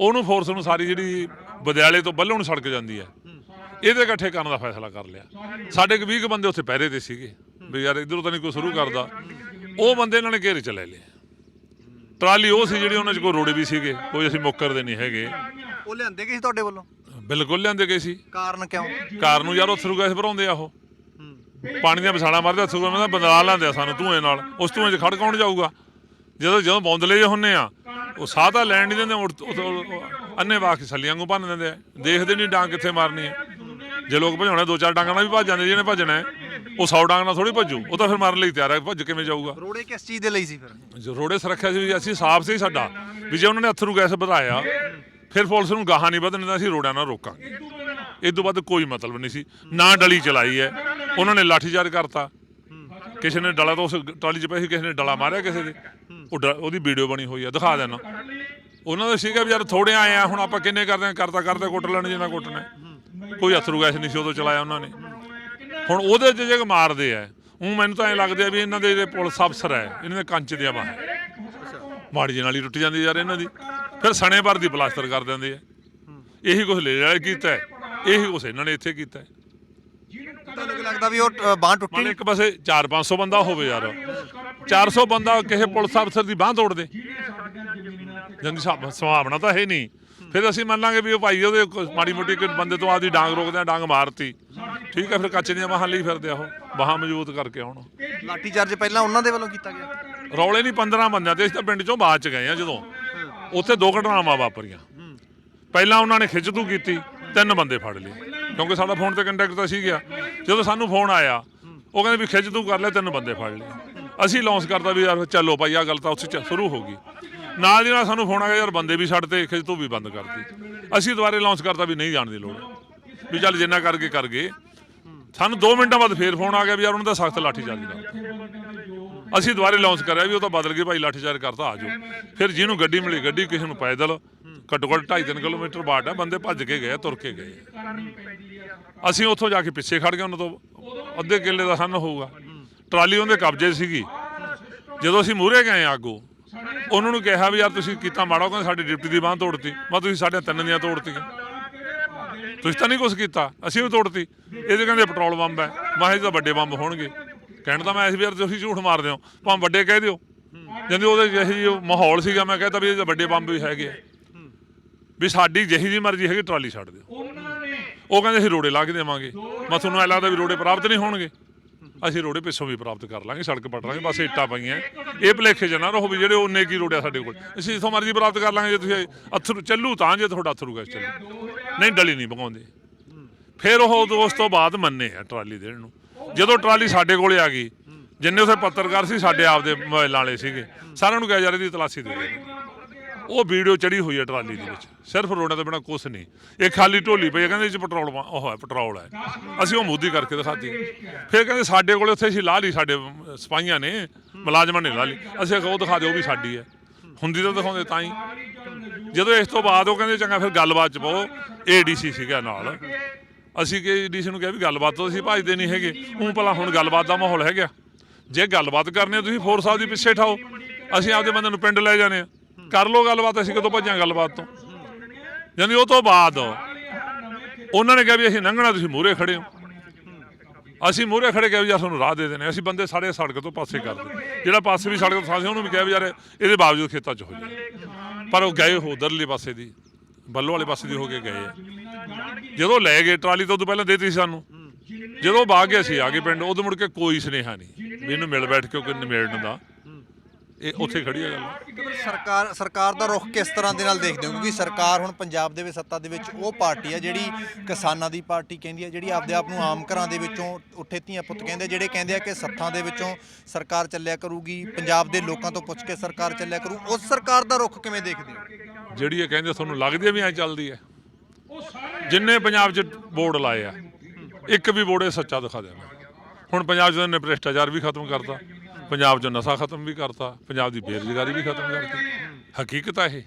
ਉਹਨੂੰ ਫੋਰਸ ਨੂੰ ਸਾਰੀ ਜਿਹੜੀ ਵਿਦਿਆਲੇ ਤੋਂ ਬੱਲੋਂ ਨੂੰ ਸੜਕ ਜਾਂਦੀ ਹੈ। ਇਹਦੇ ਇਕੱਠੇ ਕਰਨ ਦਾ ਫੈਸਲਾ ਕਰ ਲਿਆ। ਸਾਡੇ ਕੁ 20 ਕੁ ਬੰਦੇ ਉੱਥੇ ਪਹਿਰੇ ਤੇ ਸੀਗੇ ਵੀ ਯਾਰ ਇਧਰੋਂ ਤਾਂ ਨਹੀਂ ਕੋਈ ਸ਼ੁਰੂ ਕਰਦਾ। ਉਹ ਬੰਦੇ ਇਹਨਾਂ ਨੇ ਘੇਰੇ ਚ ਲੈ ਲਏ। ਟਰਾਲੀ ਉਹ ਸੀ ਜਿਹੜੀ ਉਹਨਾਂ 'ਚ ਕੋਈ ਰੋੜੇ ਵੀ ਸੀਗੇ ਕੋਈ ਅਸੀਂ ਮੁੱਕਰਦੇ ਨਹੀਂ ਹੈਗੇ। ਉਹ ਲਿਆਂਦੇ ਗਏ ਸੀ ਤੁਹਾਡੇ ਵੱਲੋਂ? ਬਿਲਕੁਲ ਲਿਆਂਦੇ ਗਏ ਸੀ। ਕਾਰਨ ਕਿਉਂ? ਕਾਰ ਨੂੰ ਯਾਰ ਉਹ ਥਰੂ ਗੈਸ ਭਰਾਉਂਦੇ ਆ ਉਹ। ਪਾਣੀ ਦੀਆਂ ਵਿਸਾਲਾਂ ਮਾਰਦੇ ਹੱਥੋਂ ਕਹਿੰਦਾ ਬੰਦਲਾ ਲਾਉਂਦੇ ਆ ਸਾਨੂੰ ਧੂਏ ਨਾਲ। ਉਸ ਧੂਏ 'ਚ ਖੜ ਕੌਣ ਜਾਊਗਾ? ਜਦੋਂ ਜਦੋਂ ਬੌਂਦਲੇ ਜੇ ਹੁੰਨੇ ਆ ਉਹ ਸਾਹ ਤਾਂ ਲੈਣ ਨਹੀਂ ਦਿੰਦੇ ਅੰਨੇ ਵਾਕ ਛੱਲੀਆਂ ਨੂੰ ਭੰਨ ਦਿੰਦੇ ਦੇਖਦੇ ਨਹੀਂ ਡਾਂਗ ਕਿੱਥੇ ਮਾਰਨੀ ਹੈ। ਜੇ ਲੋਕ ਭਜਾਉਣੇ ਦੋ ਚਾਰ ਡਾਂਗਾਂ ਨਾਲ ਵੀ ਭੱਜ ਜਾਂਦੇ ਜਿਹਨੇ ਭੱਜਣਾ ਹੈ, ਉਹ 100 ਡਾਂਗ ਨਾਲ ਥੋੜੀ ਭੱਜੂ। ਉਹ ਤਾਂ ਫਿਰ ਮਾਰਨ ਲਈ ਤਿਆਰ ਹੈ ਭੱਜ ਕਿਵੇਂ ਜਾਊਗਾ? ਰੋੜੇ ਕਿਸ ਚੀਜ਼ ਦੇ ਲਈ ਸੀ ਫਿਰ? ਜੋ ਰੋੜੇ ਸੁਰੱਖਿਆ ਸੀ ਵੀ ਅਸੀਂ ਸਾਫ਼ ਸੀ ਸਾਡਾ। ਵੀ ਜੇ ਉਹਨਾਂ ਨੇ ਅਥਰੂ ਗੈਸ ਵਧਾਇਆ ਫਿਰ ਪੁਲਿਸ ਨੂੰ ਗਾਹਾਂ ਨਹੀਂ ਵਧਣ ਦਿੰਦਾ ਅਸੀਂ ਰੋੜਿਆਂ ਨਾਲ ਰੋਕਾਂਗੇ। ਇਹ ਤੋਂ ਵੱਧ ਕੋਈ ਮਤਲਬ ਨਹੀਂ ਸੀ। ਨਾ ਡਲੀ ਚਲਾਈ ਹੈ। ਉਹਨਾਂ ਨੇ ਲਾਠੀਚਾਰਜ ਕਰਤਾ। ਕਿਸੇ ਨੇ ਡਲਾ ਤਾਂ ਉਸ ਟਰਾਲੀ 'ਚ ਪਈ ਸੀ ਕਿਸੇ ਨੇ ਡਲਾ ਮਾਰਿਆ ਕਿਸੇ ਦੇ। ਉਹ ਡ- ਉਹਦੀ ਵੀਡੀਓ ਬਣੀ ਹੋਈ ਆ ਦਿਖਾ ਦੇਣਾ। ਉਹਨਾਂ ਦਾ ਸੀਗਾ ਵੀ ਯਾਰ ਥੋੜੇ ਆਏ ਆ ਹੁਣ ਆਪਾਂ ਕਿੰਨੇ ਕਰਦੇ ਆ ਕਰਤਾ ਕਰਦੇ ਕੁੱਟ ਲੈਣ ਜਿੰਨਾ ਕੁੱਟਣਾ ਹੈ। ਕੋਈ ਅਥਰੂ ਗੈਸ ਨਹੀਂ ਸੀ ਉਦੋਂ ਚਲਾਇਆ ਉਹਨਾਂ ਨੇ। ਹੁਣ ਉਹਦੇ 'ਚ ਜੇ ਮਾਰਦੇ ਆ। ਉਹ ਮੈਨੂੰ ਤਾਂ ਐ ਲੱਗਦਾ ਵੀ ਇਹਨਾਂ ਦੇ ਜਿਹੜੇ ਪੁਲਿਸ ਅਫਸਰ ਹੈ ਇਹਨਾਂ ਦੇ ਕੰਚ ਦੀਆਂ ਬਾਹਾਂ ਮਾੜੀ ਜਿਹੀ ਨਾਲ ਹੀ ਟੁੱਟ ਜਾਂਦੀ ਯਾਰ ਇਹਨਾਂ ਦੀ। ਫਿਰ ਸਣੇ ਭਰ ਦੀ ਪਲਾਸਟਰ ਕਰ ਦਿੰਦੇ ਆ। ਇਹੀ ਕੁਝ ਲੈ ਲਿਆ ਕੀਤਾ। ਇਹੀ ਕੁਝ ਇਹਨਾਂ ਨੇ ਇੱਥੇ ਕੀਤਾ। ਤੁਹਾਨੂੰ ਲੱਗਦਾ ਵੀ ਉਹ ਬਾਂਹ ਟੁੱਟੀ? ਇੱਕ ਪਾਸੇ 4-500 ਬੰਦਾ ਹੋਵੇ ਯਾਰ। 400 ਬੰਦਾ ਕਿਸੇ ਪੁਲਿਸ ਅਫਸਰ ਦੀ ਬਾਹ ਤੋੜ ਦੇ। ਜੰਦੀ ਸੰਭਾਵਨਾ ਤਾਂ ਹੈ ਨਹੀਂ। ਫਿਰ ਅਸੀਂ ਮੰਨ ਲਾਂਗੇ ਵੀ ਉਹ ਭਾਈ ਉਹਦੇ ਮਾੜੀ ਮੋਟੀ ਕੋਈ ਬੰਦੇ ਤੋਂ ਆਪਦੀ ਡਾਂਗ ਰੋਕਦੇ ਆ ਡਾਂਗ ਮਾਰਤੀ। ਠੀਕ ਹੈ ਫਿਰ ਕੱਚ ਦੀਆਂ ਬਾਹਾਂ ਲਈ ਫਿਰਦੇ ਆ ਉਹ। ਬਾਹਾਂ ਮਜ਼ਬੂਤ ਕਰਕੇ ਆਉਣ ਲਾਠੀ ਚਾਰਜ ਪਹਿਲਾਂ ਉਹਨਾਂ ਦੇ ਵੱਲੋਂ ਕੀਤਾ ਗਿਆ? ਰੌਲੇ ਨਹੀਂ 15 ਬੰਦਿਆਂ ਤੇ। ਅਸੀਂ ਤਾਂ ਪਿੰਡ ਚੋਂ ਬਾਅਦ ਚ ਗਏ ਆ ਜਦੋਂ। ਉੱਥੇ ਦੋ ਘਟਨਾਵਾਂ ਵਾਪਰੀਆਂ। ਪਹਿਲਾਂ ਉਹਨਾਂ ਨੇ ਖਿੱਚਤੂ ਕੀਤੀ ਤਿੰਨ ਬੰਦੇ ਫੜ ਲਏ। ਕਿਉਂਕਿ ਸਾਡਾ ਫੋਨ ਤੇ ਕੰਟੈਕਟ ਤਾਂ ਸੀ ਗਿਆ ਜਦੋਂ ਸਾਨੂੰ ਫੋਨ ਆਇਆ ਉਹ ਕਹਿੰਦੇ ਵੀ ਖਿੱਚਤੂ ਕਰ ਲੈ ਤਿੰਨ ਬੰਦੇ ਫੜ ਲਏ। ਅਸੀਂ ਲੌਂਚ ਕਰਤਾ ਵੀ ਯਾਰ ਚਲੋ ਭਾਈ ਆ ਗੱਲ ਤਾਂ ਉੱਥੇ ਸ਼ੁਰੂ ਹੋ ਗਈ। ਨਾਲ ਦੀ ਨਾਲ ਸਾਨੂੰ ਫੋਨ ਆ ਗਿਆ, ਯਾਰ ਬੰਦੇ ਵੀ ਛੱਡ ਛੱਡਤੇ ਖਿੱਚਤੂ ਵੀ ਬੰਦ ਕਰਤੀ। ਅਸੀਂ ਦੁਬਾਰੇ ਲੌਂਚ ਕਰਤਾ ਵੀ ਨਹੀਂ ਜਾਣ ਦੀ ਲੋੜ। ਵੀ ਚੱਲ ਜਿੰਨਾ ਕਰਕੇ ਕਰ ਗਏ। ਸਾਨੂੰ 2 ਮਿੰਟਾਂ ਬਾਅਦ ਫੇਰ ਫੋਨ ਆ ਗਿਆ ਵੀ ਯਾਰ ਉਹਨਾਂ ਦਾ ਸਖਤ ਲਾਠੀ ਚਾਰਜ ਕਰਤਾ। ਅਸੀਂ ਦੁਬਾਰੇ ਲਾਂਚ ਕਰਿਆ ਵੀ ਉਹ ਤਾਂ ਬਦਲ ਗਏ, ਭਾਈ ਲਾਠੀਚਾਰਜ ਕਰਤਾ, ਆ ਜਾਓ। ਫਿਰ ਜਿਹਨੂੰ ਗੱਡੀ ਮਿਲੀ, ਗੱਡੀ ਕਿਸੇ ਨੂੰ ਪੈਦਲ, ਘੱਟੋ ਘੱਟ 2.5 ਕਿਲੋਮੀਟਰ ਬਾਟ ਹੈ ਬੰਦੇ ਭੱਜ ਕੇ ਗਏ, ਤੁਰ ਕੇ ਗਏ। ਅਸੀਂ ਉੱਥੋਂ ਜਾ ਕੇ ਪਿੱਛੇ ਖੜ ਗਏ, ਉਹਨਾਂ ਤੋਂ ਅੱਧੇ ਕਿੱਲੇ ਦਾ ਸਾਨੂੰ ਹੋਊਗਾ। ਟਰਾਲੀ ਉਹਦੇ ਕਬਜ਼ੇ ਸੀਗੀ। ਜਦੋਂ ਅਸੀਂ ਮੂਹਰੇ ਗਏ ਆਗੂ ਉਹਨਾਂ ਨੂੰ ਕਿਹਾ ਵੀ ਯਾਰ ਤੁਸੀਂ ਕੀਤਾ ਮਾੜਾ, ਉਹ ਕਹਿੰਦੇ ਸਾਡੀ ਡਿਪਟੀ ਦੀ ਬਾਂਹ ਤੋੜਤੀ। ਮੈਂ ਤੁਸੀਂ ਸਾਡੇ ਤਿੰਨ ਦੀਆਂ ਤੋੜਤੀਆਂ। ਤੁਸੀਂ ਤਾਂ ਨਹੀਂ ਕੁਝ ਕੀਤਾ, ਅਸੀਂ ਵੀ ਤੋੜਤੀ। ਇਹਦੇ ਕਹਿੰਦੇ ਪੈਟਰੋਲ ਬੰਬ ਹੈ। ਮੈਂ ਇਹ ਤਾਂ ਵੱਡੇ ਬੰਬ ਹੋਣਗੇ। ਕਹਿਣ ਤਾਂ ਮੈਂ ਇਸ ਵਾਰ ਤੁਸੀਂ ਝੂਠ ਮਾਰਦੇ ਹੋ। ਭਾਵੇਂ ਵੱਡੇ ਕਹਿ ਦਿਓ। ਜਾਂਦੇ ਉਹਦੇ ਜਿਹੇ ਜਿਹੀ ਮਾਹੌਲ ਸੀਗਾ, ਮੈਂ ਕਹਿੰਦਾ ਵੀ ਇਹ ਤਾਂ ਵੱਡੇ ਬੰਬ ਵੀ ਹੈਗੇ ਆ। ਵੀ ਸਾਡੀ ਜਿਹੀ ਜੀ ਮਰਜ਼ੀ ਹੈਗੀ, ਟਰਾਲੀ ਛੱਡ ਦਿਓ। ਉਹ ਕਹਿੰਦੇ ਅਸੀਂ ਰੋੜੇ ਲਾ ਕੇ ਦੇਵਾਂਗੇ। ਮੈਂ ਤੁਹਾਨੂੰ ਐ ਲੱਗਦਾ ਵੀ ਰੋੜੇ ਪ੍ਰਾਪਤ ਨਹੀਂ ਹੋਣਗੇ। ਅਸੀਂ ਰੋੜੇ ਪਿੱਛੋਂ ਵੀ ਪ੍ਰਾਪਤ ਕਰ ਲਾਂਗੇ, ਸੜਕ ਪਟ ਲਾਂਗੇ, ਬਸ ਇੱਟਾਂ ਪਈਆਂ। ਇਹ ਭਲੇਖੇ ਚ ਰਹੋ ਵੀ ਜਿਹੜੇ ਉਹਨੇ ਕੀ ਰੋੜਿਆ ਸਾਡੇ ਕੋਲ। ਅਸੀਂ ਜਿੱਥੋਂ ਮਰਜ਼ੀ ਪ੍ਰਾਪਤ ਕਰ ਲਾਂਗੇ, ਜੇ ਤੁਸੀਂ ਅਥਰੂ ਚੱਲੂ ਤਾਂ ਜੇ ਤੁਹਾਡਾ ਅਥਰੂ ਗੈਸ ਚੱਲੂ। ਨਹੀਂ, ਡਲੀ ਨਹੀਂ ਪਕਾਉਂਦੇ ਫਿਰ ਉਹ ਉਦੋਂ ਉਸ ਤੋਂ ਬਾਅਦ ਮੰਨੇ ਆ ਟਰਾਲੀ ਦੇਣ ਨੂੰ। ਜਦੋਂ ਟਰਾਲੀ ਸਾਡੇ ਕੋਲੇ ਆ ਗਈ, ਜਿੰਨੇ ਉਸੇ ਪੱਤਰਕਾਰ ਸੀ, ਸਾਡੇ ਆਪਦੇ ਮੋਬਾਈਲ ਵਾਲੇ ਸੀਗੇ। ਸਾਰਿਆਂ ਨੂੰ ਕਿਹਾ, ਯਾਰ ਇਹਦੀ ਤਲਾਸ਼ੀ ਦੇ ਦੇ। ਉਹ ਵੀਡੀਓ ਚੜੀ ਹੋਈ ਹੈ ਟਰਾਲੀ ਦੇ ਵਿੱਚ। ਸਿਰਫ ਰੋਡਾਂ ਤੋਂ ਬਿਨਾ ਕੁਛ ਨਹੀਂ। ਇਹ ਖਾਲੀ ਢੋਲੀ ਪਈ ਹੈ ਕਹਿੰਦੇ ਇਹ ਚ ਪੈਟਰੋਲ ਪਾ- ਉਹ ਹੈ ਪੈਟਰੋਲ ਹੈ। ਅਸੀਂ ਉਹ ਮੋਦੀ ਕਰਕੇ ਦਿਖਾਤੀ। ਫਿਰ ਕਹਿੰਦੇ ਸਾਡੇ ਕੋਲੇ ਉੱਥੇ ਅਸੀਂ ਲਾ ਲਈ ਸਾਡੇ ਸਿਪਾਹੀਆਂ ਨੇ ਮੁਲਾਜ਼ਮਾਂ ਨੇ ਲਾ ਲਈ। ਅਸੀਂ ਕਿਹਾ ਉਹ ਦਿਖਾ ਦਿਓ ਉਹ ਵੀ ਸਾਡੀ ਹੈ। ਹੁੰਦੀ ਤਾਂ ਦਿਖਾਉਂਦੇ ਤਾਂ ਹੀ। ਜਦੋਂ ਇਸ ਤੋਂ ਬਾਅਦ ਉਹ ਕਹਿੰਦੇ ਚੰਗਾ ਫਿਰ ਗੱਲਬਾਤ ਚ ਪਾਓ ਏਡੀਸੀ ਸੀਗਾ ਨਾਲ। ਅਸੀਂ ਕਿ ਏਡੀਸੀ ਨੂੰ ਕਿਹਾ ਵੀ ਗੱਲਬਾਤ ਤੋਂ ਅਸੀਂ ਭਜਦੇ ਨਹੀਂ ਹੈਗੇ। ਉਹ ਭਲਾ ਹੁਣ ਗੱਲਬਾਤ ਦਾ ਮਾਹੌਲ ਹੈਗਾ। ਜੇ ਗੱਲਬਾਤ ਕਰਨੀ ਹੈ ਤੁਸੀਂ ਫੋਰਸ ਸਾਹਿਬ ਦੀ ਪਿੱਛੇ ਠਾਓ। ਅਸੀਂ ਆਪਦੇ ਬੰਦੇ ਨੂੰ ਪਿੰਡ ਲੈ ਜਾਣੇ ਆ। ਕਰ ਲਓ ਗੱਲਬਾਤ, ਅਸੀਂ ਕਦੋਂ ਭੱਜਾਂ ਗੱਲਬਾਤ ਤੋਂ? ਯਾਨੀ ਉਹ ਤੋਂ ਬਾਅਦ ਉਹਨਾਂ ਨੇ ਕਿਹਾ ਵੀ ਅਸੀਂ ਲੰਘਣਾ, ਤੁਸੀਂ ਮੂਹਰੇ ਖੜੇ ਹੋ। ਅਸੀਂ ਮੂਹਰੇ ਖੜੇ ਕਿਹਾ ਵੀ ਯਾਰ ਤੁਹਾਨੂੰ ਰਾਹ ਦੇ ਦੇਣੇ ਅਸੀਂ ਬੰਦੇ ਸਾਰੇ ਸੜਕ ਤੋਂ ਪਾਸੇ ਕਰ ਦੇ ਜਿਹੜਾ ਪਾਸੇ ਵੀ ਸੜਕ ਤੋਂ ਫਾਸੇ ਉਹਨੂੰ ਵੀ ਕਿਹਾ ਵੀ ਯਾਰ ਇਹਦੇ ਬਾਵਜੂਦ ਖੇਤਾਂ 'ਚ ਹੋ ਜਾਏ। ਪਰ ਉਹ ਗਏ ਉਧਰਲੇ ਪਾਸੇ ਦੀ, ਬੱਲੋ ਵਾਲੇ ਪਾਸੇ ਦੀ ਹੋ ਕੇ ਗਏ ਜਦੋਂ ਲੈ ਗਏ, ਟਰਾਲੀ ਤੋਂ ਉਦੋਂ ਪਹਿਲਾਂ ਦੇਤੀ ਸੀ ਸਾਨੂੰ। ਜਦੋਂ ਬਾਗ ਗਏ, ਅਸੀਂ ਆ ਗਏ ਪਿੰਡ। ਉਦੋਂ ਮੁੜ ਕੇ ਕੋਈ ਸੁਨੇਹਾ ਨਹੀਂ। ਮੈਨੂੰ ਮਿਲ ਬੈਠ ਕੇ ਕੋਈ ਨਿਮੇੜਨ ਦਾ। ਇਹ ਉੱਥੇ ਖੜੀ ਆ ਗੱਲ ਸਰਕਾਰ ਸਰਕਾਰ ਦਾ ਰੁਖ ਕਿਸ ਤਰ੍ਹਾਂ ਦੇ ਨਾਲ ਦੇਖਦੇ ਹੋ? ਕਿਉਂਕਿ ਸਰਕਾਰ ਹੁਣ ਪੰਜਾਬ ਦੇ ਵਿੱਚ ਸੱਤਾ ਦੇ ਵਿੱਚ ਉਹ ਪਾਰਟੀ ਹੈ ਜਿਹੜੀ ਕਿਸਾਨਾਂ ਦੀ ਪਾਰਟੀ ਕਹਿੰਦੀ ਹੈ ਜਿਹੜੀ ਆਪਦੇ ਆਪ ਨੂੰ ਆਮ ਘਰਾਂ ਦੇ ਵਿੱਚੋਂ ਉੱਠੇ ਧੀਆਂ ਪੁੱਤ ਕਹਿੰਦੇ ਜਿਹੜੇ ਕਹਿੰਦੇ ਆ ਕਿ ਸੱਥਾਂ ਦੇ ਵਿੱਚੋਂ ਸਰਕਾਰ ਚੱਲਿਆ ਕਰੂਗੀ ਪੰਜਾਬ ਦੇ ਲੋਕਾਂ ਤੋਂ ਪੁੱਛ ਕੇ ਸਰਕਾਰ ਚੱਲਿਆ ਕਰੂ। ਉਸ ਸਰਕਾਰ ਦਾ ਰੁਖ ਕਿਵੇਂ ਦੇਖਦੇ ਹੋ? ਜਿਹੜੀ ਇਹ ਕਹਿੰਦੇ ਤੁਹਾਨੂੰ ਲੱਗਦੀ ਹੈ ਵੀ ਐ ਚੱਲਦੀ ਹੈ ਜਿੰਨੇ ਪੰਜਾਬ 'ਚ ਬੋਰਡ ਲਾਏ ਆ ਇੱਕ ਵੀ ਬੋਰਡ ਸੱਚਾ ਦਿਖਾ ਦੇਣਾ ਹੁਣ ਪੰਜਾਬ 'ਚ ਉਹਨੇ ਭ੍ਰਿਸ਼ਟਾਚਾਰ ਵੀ ਖਤਮ ਕਰਤਾ। ਪੰਜਾਬ 'ਚੋਂ ਨਸ਼ਾ ਖਤਮ ਵੀ ਕਰਤਾ, ਪੰਜਾਬ ਦੀ ਬੇਰੁਜ਼ਗਾਰੀ ਵੀ ਖਤਮ ਕਰਤੀ। ਹਕੀਕਤ ਆ ਇਹ।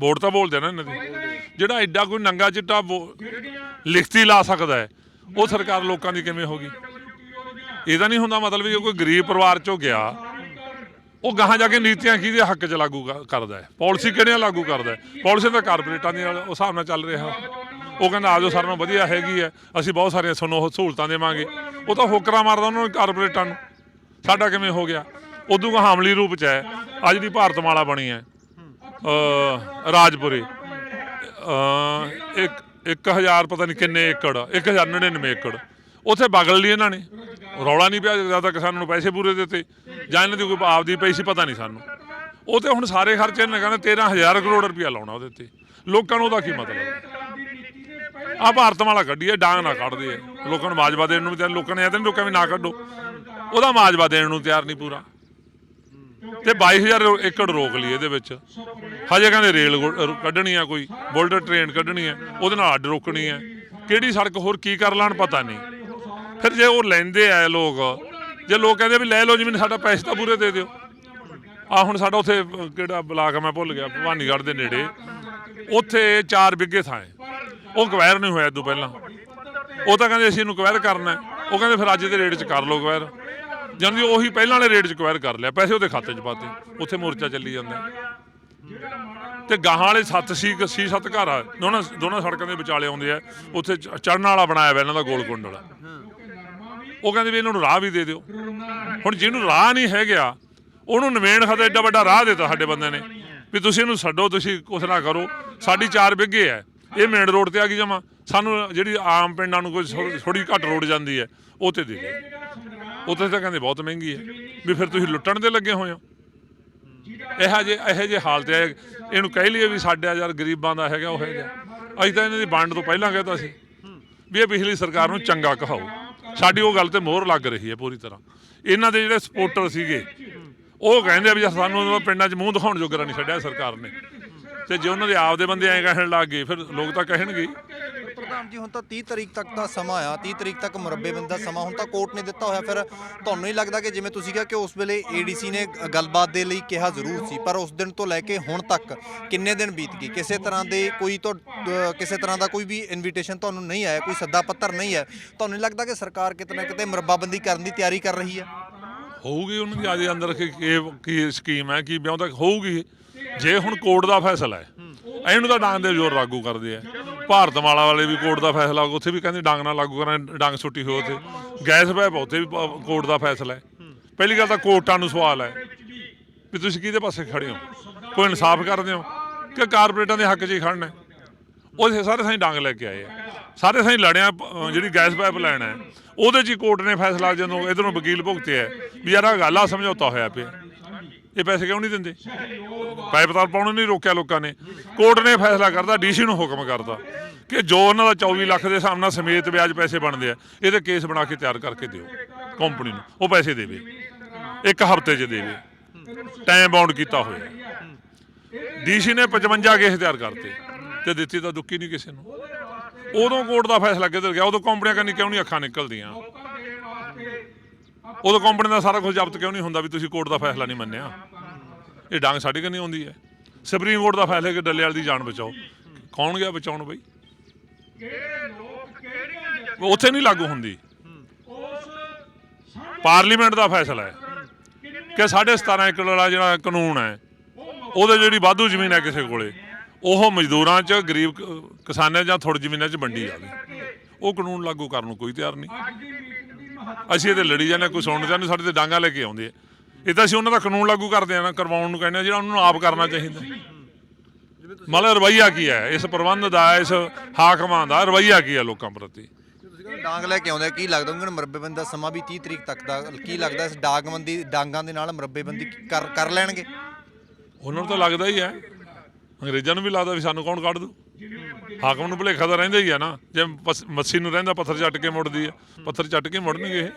ਵੋਟ ਤਾਂ ਬੋਲਦੇ ਨਾ ਇਹਨਾਂ ਦੀ। ਜਿਹੜਾ ਐਡਾ ਕੋਈ ਨੰਗਾ ਚਿੱਟਾ ਬੋ- ਲਿਖਤੀ ਲਾ ਸਕਦਾ ਹੈ, ਉਹ ਸਰਕਾਰ ਲੋਕਾਂ ਦੀ ਕਿਵੇਂ ਹੋਗੀ ਇਹਦਾ ਨਹੀਂ ਹੁੰਦਾ ਮਤਲਬ ਵੀ ਜੇ ਕੋਈ ਗਰੀਬ ਪਰਿਵਾਰ 'ਚੋਂ ਗਿਆ, ਉਹ ਗਾਹਾਂ ਜਾ ਕੇ ਨੀਤੀਆਂ ਕਿਹਦੇ ਹੱਕ 'ਚ ਲਾਗੂ ਕਰ- ਕਰਦਾ ਹੈ? ਪਾਲਿਸੀ ਕਿਹੜੀਆਂ ਲਾਗੂ ਕਰਦਾ ਹੈ? ਪਾਲਿਸੀ ਤਾਂ ਕਾਰਪੋਰੇਟਾਂ ਦੀ ਨਾਲ ਉਸ ਹਿਸਾਬ ਨਾਲ ਚੱਲ ਰਿਹਾ। ਉਹ ਕਹਿੰਦਾ ਆਜੋ ਸਾਰਿਆਂ ਨੂੰ ਵਧੀਆ ਹੈਗੀ ਹੈ। ਅਸੀਂ ਬਹੁਤ ਸਾਰੀਆਂ ਤੁਹਾਨੂੰ ਉਹ ਸਹੂਲਤਾਂ ਦੇਵਾਂਗੇ। ਉਹ ਤਾਂ ਹੋਕਰਾ ਮਾਰਦਾ ਉਹਨਾਂ ਨੂੰ ਕਾਰਪੋਰੇਟਾਂ ਨੂੰ। ਸਾਡਾ ਕਿਵੇਂ ਹੋ ਗਿਆ? ਉਦੋਂ ਕਾ ਹਮਲੀ ਰੂਪ 'ਚ ਹੈ। ਅੱਜ ਦੀ ਭਾਰਤ ਮਾਲਾ ਬਣੀ ਹੈ। ਰਾਜਪੁਰੇ। ਅ ਇੱਕ 1000 ਪਤਾ ਨਹੀਂ ਕਿੰਨੇ ਏਕੜ 1099 ਏਕੜ। ਉੱਥੇ ਬਗਲ ਲਈ ਇਹਨਾਂ ਨੇ। ਰੌਲਾ ਨਹੀਂ ਪਿਆ ਜ਼ਿਆਦਾ ਕਿਸਾਨਾਂ ਨੂੰ ਪੈਸੇ ਪੂਰੇ ਦਿੱਤੇ। ਜਾਂ ਇਹਨਾਂ ਦੀ ਕੋਈ ਆਪਦੀ ਪਈ ਸੀ, ਪਤਾ ਨਹੀਂ ਸਾਨੂੰ। ਉਹ ਤੇ ਹੁਣ ਸਾਰੇ ਖਰਚੇ ਨੇ ਕਹਿੰਦੇ 13000 ਕਰੋੜ ਰੁਪਇਆ ਲਾਉਣਾ ਉਹਦੇ ਤੇ ਲੋਕਾਂ ਨੂੰ ਉਹਦਾ ਕੀ ਮਤਲਬ? ਆ ਭਾਰਤ ਵਾਲਾ ਕੱਢੀਏ ਡਾਂਗ ਨਾ ਕੱਢਦੇ ਆ ਲੋਕਾਂ ਨੂੰ ਮਾਜਵਾ ਦੇਣ ਨੂੰ ਵੀ ਲੋਕਾਂ ਨੇ ਇਹ ਤਾਂ ਨਹੀਂ, ਲੋਕਾਂ ਵੀ ਨਾ ਕੱਢੋ। ਉਹਦਾ ਮਾਜਵਾ ਦੇਣ ਨੂੰ ਤਿਆਰ ਨਹੀਂ ਪੂਰਾ। ਤੇ 22000 ਏਕੜ ਰੋਕ ਲਈ ਇਹਦੇ ਵਿੱਚ। ਹਜੇ ਕਹਿੰਦੇ ਰੇਲ ਗੋ- ਕੱਢਣੀ ਆ ਕੋਈ, ਬੁਲਟ ਟ੍ਰੇਨ ਕੱਢਣੀ ਆ, ਉਹਦੇ ਨਾਲ ਅੱਡ ਰੋਕਣੀ ਆ। ਕਿਹੜੀ ਸੜਕ ਹੋਰ ਕੀ ਕਰ ਲੈਣ ਪਤਾ ਨਹੀਂ। ਫਿਰ ਜੇ ਉਹ ਲੈਂਦੇ ਆ ਲੋਕ, ਜੇ ਲੋਕ ਕਹਿੰਦੇ ਵੀ ਲੈ ਲਓ ਜਿਵੇਂ ਸਾਡਾ ਪੈਸੇ ਤਾਂ ਪੂਰੇ ਦੇ ਦਿਓ। ਆ ਹੁਣ ਸਾਡਾ ਉੱਥੇ ਕਿਹੜਾ ਬਲਾਕ ਮੈਂ ਭੁੱਲ ਗਿਆ, ਭਵਾਨੀਗੜ੍ਹ ਦੇ ਨੇੜੇ। ਉੱਥੇ 4 ਬਿੱਗੇ ਥਾਂ ਉਹ ਗਵੈਰ ਨਹੀਂ ਹੋਇਆ ਇਦੋਂ ਪਹਿਲਾਂ। ਉਹ ਤਾਂ ਕਹਿੰਦੇ ਅਸੀਂ ਇਹਨੂੰ ਕਵੈਰ ਕਰਨਾ ਉਹ ਕਹਿੰਦੇ ਫਿਰ ਅੱਜ ਦੇ ਰੇਟ 'ਚ ਕਰ ਲਓ ਗਵੈਰ ਜਾਂਦੀ ਉਹੀ ਪਹਿਲਾਂ ਵਾਲੇ ਰੇਟ 'ਚ ਕੁਆਇਰ ਕਰ ਲਿਆ, ਪੈਸੇ ਉਹਦੇ ਖਾਤੇ 'ਚ ਪਾਤੇ, ਉੱਥੇ ਮੋਰਚਾ ਚੱਲੀ ਜਾਂਦਾ। ਤੇ ਗਾਹਾਂ ਵਾਲੇ ਸੱਤ ਸੀ ਸੀ ਸੱਤ ਘਰ ਆ, ਦੋਨਾਂ ਦੋਨਾਂ ਸੜਕਾਂ ਦੇ ਵਿਚਾਲੇ ਆਉਂਦੇ ਆ, ਉੱਥੇ ਚੜਨ ਵਾਲਾ ਬਣਾਇਆ ਹੋਇਆ ਇਹਨਾਂ ਦਾ ਗੋਲ ਕੁੰਡਲ। ਉਹ ਕਹਿੰਦੇ ਵੀ ਇਹਨਾਂ ਨੂੰ ਰਾਹ ਵੀ ਦੇ ਦਿਓ। ਹੁਣ ਜਿਹਨੂੰ ਰਾਹ ਨਹੀਂ ਹੈਗਾ, ਉਹਨੂੰ ਨਵੇਣ ਖਾਤੇ ਐਡਾ ਵੱਡਾ ਰਾਹ ਦਿੱਤਾ ਸਾਡੇ ਬੰਦੇ ਨੇ, ਵੀ ਤੁਸੀਂ ਇਹਨੂੰ ਛੱਡੋ, ਤੁਸੀਂ ਕੁਛ ਨਾ ਕਰੋ, ਸਾਡੀ ਚਾਰ ਬਿੱਗੇ ਹੈ ਇਹ ਮੇਨ ਰੋਡ ਤੇ ਆ ਗਈ ਜਮਾ, ਸਾਨੂੰ ਜਿਹੜੀ ਆਮ ਪਿੰਡਾਂ ਨੂੰ ਕੋਈ ਥੋੜੀ ਘੱਟ ਰੋਡ ਜਾਂਦੀ ਹੈ ਉਹ ਤੇ ਦੇ ਦਿਓ। ਉੱਥੇ ਤਾਂ ਕਹਿੰਦੇ ਬਹੁਤ ਮਹਿੰਗੀ ਹੈ। ਵੀ ਫਿਰ ਤੁਸੀਂ ਲੁੱਟਣ ਦੇ ਲੱਗੇ ਹੋਏ ਹੋ। ਇਹੋ ਜੇ ਇਹੋ ਜੇ ਹਾਲਤ ਹੈ ਇਹਨੂੰ ਕਹਿ ਲਈਏ ਵੀ ਸਾਡਾ ਯਾਰ ਗਰੀਬਾਂ ਦਾ ਹੈਗਾ, ਉਹ ਹੈਗਾ। ਅਸੀਂ ਤਾਂ ਇਹਨਾਂ ਦੀ ਵੰਡ ਤੋਂ ਪਹਿਲਾਂ ਕਹਿਤਾ ਸੀ। ਵੀ ਇਹ ਪਿਛਲੀ ਸਰਕਾਰ ਨੂੰ ਚੰਗਾ ਕਹਾਓ। ਸਾਡੀ ਉਹ ਗੱਲ ਤੇ ਮੋਹਰ ਲੱਗ ਰਹੀ ਹੈ ਪੂਰੀ ਤਰ੍ਹਾਂ। ਇਹਨਾਂ ਦੇ ਜਿਹੜੇ ਸਪੋਰਟਰ ਸੀਗੇ, ਉਹ ਕਹਿੰਦੇ ਵੀ ਸਾਨੂੰ ਪਿੰਡਾਂ 'ਚ ਮੂੰਹ ਦਿਖਾਉਣ ਜੋਗਰਾ ਨਹੀਂ ਛੱਡਿਆ ਸਰਕਾਰ ਨੇ। ਤੇ ਜੇ ਉਹਨਾਂ ਦੇ ਆਪਦੇ ਬੰਦੇ ਐਂ ਕਹਿਣ ਲੱਗ ਗਏ, ਫਿਰ ਲੋਕ ਤਾਂ ਕਹਿਣਗੇ ਪ੍ਰਧਾਨ ਜੀ, ਹੁਣ ਤਾਂ 30 ਤਰੀਕ ਤੱਕ ਦਾ ਸਮਾਂ ਆ। 30 ਤਰੀਕ ਤੱਕ ਮੁਰੱਬੇਬੰਦੀ ਦਾ ਸਮਾਂ ਹੁਣ ਤਾਂ ਕੋਰਟ ਨੇ ਦਿੱਤਾ ਹੋਇਆ। ਫਿਰ ਤੁਹਾਨੂੰ ਨਹੀਂ ਲੱਗਦਾ ਕਿ ਜਿਵੇਂ ਤੁਸੀਂ ਕਿਹਾ ਕਿ ਉਸ ਵੇਲੇ ਏਡੀਸੀ ਨੇ ਗੱਲਬਾਤ ਦੇ ਲਈ ਕਿਹਾ ਜ਼ਰੂਰ ਸੀ, ਪਰ ਉਸ ਦਿਨ ਤੋਂ ਲੈ ਕੇ ਹੁਣ ਤੱਕ ਕਿੰਨੇ ਦਿਨ ਬੀਤ ਗਏ? ਕਿਸੇ ਤਰ੍ਹਾਂ ਦੇ ਕੋਈ ਤੋਂ ਕਿਸੇ ਤਰ੍ਹਾਂ ਦਾ ਕੋਈ ਵੀ ਇਨਵੀਟੇਸ਼ਨ ਤੁਹਾਨੂੰ ਨਹੀਂ ਆਇਆ, ਕੋਈ ਸੱਦਾ ਪੱਤਰ ਨਹੀਂ ਹੈ ਤੁਹਾਨੂੰ ਨਹੀਂ ਲੱਗਦਾ ਕਿ ਸਰਕਾਰ ਕਿਤੇ ਨਾ ਕਿਤੇ ਮੁਰੱਬਾਬੰਦੀ ਕਰਨ ਦੀ ਤਿਆਰੀ ਕਰ ਰਹੀ ਹੈ? ਹੋਊਗੀ ਉਹਨਾਂ ਦੀ ਆਦੇ ਅੰਦਰ ਕੀ ਸਕੀਮ ਹੈ, ਕੀ ਵਿਆਹ ਤੱਕ ਹੋਊਗੀ। ਜੇ ਹੁਣ ਕੋਰਟ ਦਾ ਫੈਸਲਾ ਹੈ, ਇਹਨੂੰ ਤਾਂ ਡਾਂਗ ਦੇ ਜ਼ੋਰ ਲਾਗੂ ਕਰਦੇ ਆ। ਭਾਰਤਮਾਲਾ ਵਾਲੇ ਵੀ ਕੋਰਟ ਦਾ ਫੈਸਲਾ, ਉੱਥੇ ਵੀ ਕਹਿੰਦੇ ਡਾਂਗ ਨਾਲ ਲਾਗੂ ਕਰਾਂ ਡਾਂਗ ਸੁੱਟੀ ਹੋਈ ਉੱਥੇ। ਗੈਸ ਪੈਪ ਉੱਥੇ ਵੀ ਪ- ਕੋਰਟ ਦਾ ਫੈਸਲਾ ਹੈ। ਪਹਿਲੀ ਗੱਲ ਤਾਂ ਕੋਰਟਾਂ ਨੂੰ ਸਵਾਲ ਹੈ ਵੀ ਤੁਸੀਂ ਕਿਹਦੇ ਪਾਸੇ ਖੜੇ ਹੋ? ਕੋਈ ਇਨਸਾਫ ਕਰਦੇ ਹੋ? ਕਿ ਕਾਰਪੋਰੇਟਾਂ ਦੇ ਹੱਕ 'ਚ ਹੀ ਖੜਨਾ ਹੈ? ਸਾਰੇ ਸਾਈਂ ਡਾਂਗ ਲੈ ਕੇ ਆਏ ਆ। ਸਾਰੇ ਸਾਈਂ ਲੜਿਆ ਜਿਹੜੀ ਗੈਸ ਪਾਈਪ ਲੈਣਾ ਉਹਦੇ 'ਚ ਹੀ ਕੋਰਟ ਨੇ ਫੈਸਲਾ ਜਦੋਂ ਇਧਰੋਂ ਵਕੀਲ ਭੁਗਤਿਆ ਹੈ ਵੀ ਯਾਰ ਆਹ ਗੱਲ ਆ, ਸਮਝੌਤਾ ਹੋਇਆ ਪਿਆ। ਇਹ ਪੈਸੇ ਕਿਉਂ ਨਹੀਂ ਦਿੰਦੇ? ਪਾਈਪ ਪਾਉਣ ਨੂੰ ਨਹੀਂ ਰੋਕਿਆ ਲੋਕਾਂ ਨੇ। ਕੋਰਟ ਨੇ ਫੈਸਲਾ ਕਰਦਾ ਡੀਸੀ ਨੂੰ ਹੁਕਮ ਕਰਦਾ ਕਿ ਜੋ ਉਹਨਾਂ ਦਾ 24 ਲੱਖ ਦੇ ਹਿਸਾਬ ਨਾਲ ਸਮੇਤ ਵਿਆਜ ਪੈਸੇ ਬਣਦੇ ਆ, ਇਹਦੇ ਕੇਸ ਬਣਾ ਕੇ ਤਿਆਰ ਕਰਕੇ ਦਿਓ ਕੰਪਨੀ ਨੂੰ। ਉਹ ਪੈਸੇ ਦੇਵੇ। ਇੱਕ ਹਫ਼ਤੇ 'ਚ ਦੇਵੇ। ਟਾਈਮ ਬਾਉਂਡ ਕੀਤਾ ਹੋਇਆ। ਡੀਸੀ ਨੇ 55 ਕੇਸ ਤਿਆਰ ਕਰਤੇ ਤੇ ਦਿੱਤੀ ਤਾਂ ਦੁੱਕੀ ਨਹੀਂ ਕਿਸੇ ਨੂੰ। ਉਦੋਂ ਕੋਰਟ ਦਾ ਫੈਸਲਾ ਕਿੱਧਰ ਗਿਆ? ਉਦੋਂ ਕੰਪਨੀਆਂ ਕੰਨੀ ਕਿਉਂ ਨਹੀਂ ਅੱਖਾਂ ਨਿਕਲਦੀਆਂ? ਉਦੋਂ ਕੰਪਨੀ ਦਾ ਸਾਰਾ ਕੁਝ ਜ਼ਬਤ ਕਿਉਂ ਨਹੀਂ ਹੁੰਦਾ ਵੀ ਤੁਸੀਂ ਕੋਰਟ ਦਾ ਫੈਸਲਾ ਨਹੀਂ ਮੰਨਿਆ? ਇਹ ਡਾਂਗ ਸਾਡੇ ਕੰਨੀ ਆਉਂਦੀ ਹੈ? ਸੁਪਰੀਮ ਕੋਰਟ ਦਾ ਫੈਸਲਾ ਕਿ ਡੱਲੇ ਵਾਲੀ ਦੀ ਜਾਨ ਬਚਾਓ। ਕੌਣ ਗਿਆ ਬਚਾਉਣ ਬਈ? ਉੱਥੇ ਨਹੀਂ ਲਾਗੂ ਹੁੰਦੀ। ਪਾਰਲੀਮੈਂਟ ਦਾ ਫੈਸਲਾ ਹੈ ਕਿ 17.5 ਏਕੜ ਵਾਲਾ ਜਿਹੜਾ ਕਾਨੂੰਨ ਹੈ ਉਹਦੇ ਜਿਹੜੀ ਵਾਧੂ ਜ਼ਮੀਨ ਹੈ ਕਿਸੇ ਕੋਲੇ ਉਹ ਮਜ਼ਦੂਰਾਂ 'ਚ ਗਰੀਬ ਕ- ਕਿਸਾਨਾਂ ਜਾਂ ਥੋੜ ਜ਼ਮੀਨਾਂ 'ਚ ਵੰਡੀ ਜਾਵੇ। ਉਹ ਕਾਨੂੰਨ ਲਾਗੂ ਕਰਨ ਨੂੰ ਕੋਈ ਤਿਆਰ ਨਹੀਂ। ਅਸੀਂ ਇਹਦੇ ਲੜੀ ਜਾਂਦੇ ਹਾਂ, ਕੋਈ ਸੁਣਨ ਜਾਂਦੇ ਸਾਡੇ ਤੇ ਡਾਂਗਾ ਲੈ ਕੇ ਆਉਂਦੇ ਆ। ਇਹ ਤਾਂ ਅਸੀਂ ਉਹਨਾਂ ਦਾ ਕਾਨੂੰਨ ਲਾਗੂ ਕਰਦੇ ਆ ਨਾ ਕਰਵਾਉਣ ਨੂੰ ਕਹਿੰਦੇ ਆ ਜਿਹੜਾ ਉਹਨਾਂ ਨੂੰ ਆਪ ਕਰਨਾ ਚਾਹੀਦਾ। ਮਤਲਬ ਰਵਈਆ ਕੀ ਹੈ? ਇਸ ਪ੍ਰਬੰਧ ਦਾ ਇਸ ਹਾਕਮਾਂ ਦਾ ਰਵਈਆ ਕੀ ਹੈ ਲੋਕਾਂ ਪ੍ਰਤੀ? ਡਾਂਗ ਲੈ ਕੇ ਆਉਂਦੇ ਕੀ ਲੱਗਦਾ ਉਹਨਾਂ ਮੁਰੱਬੇਬੰਦੀ ਦਾ ਸਮਾਂ ਵੀ 30 ਤਰੀਕ ਤੱਕ ਦਾ ਕੀ ਲੱਗਦਾ ਇਸ ਡਾਂਗਬੰਦੀ ਡਾਂਗਾਂ ਦੇ ਨਾਲ ਮੁਰੱਬੇਬੰਦੀ ਕਰ ਕਰ ਲੈਣਗੇ? ਉਹਨਾਂ ਨੂੰ ਤਾਂ ਲੱਗਦਾ ਹੀ ਹੈ। ਅੰਗਰੇਜ਼ਾਂ ਨੂੰ ਵੀ ਲੱਗਦਾ ਵੀ ਸਾਨੂੰ ਕੌਣ ਕੱਢ ਦੂ? ਹਾਕਮ ਨੂੰ ਭੁਲੇਖਾ ਤਾਂ ਰਹਿੰਦਾ ਹੀ ਆ ਨਾ। ਜੇ ਮੱਛੀ ਨੂੰ ਰਹਿੰਦਾ ਪੱਥਰ ਚੱਟ ਕੇ ਮੁੜਦੀ ਆ ਪੱਥਰ ਚੱਟ ਕੇ ਮੁੜਨਗੇ ਇਹ।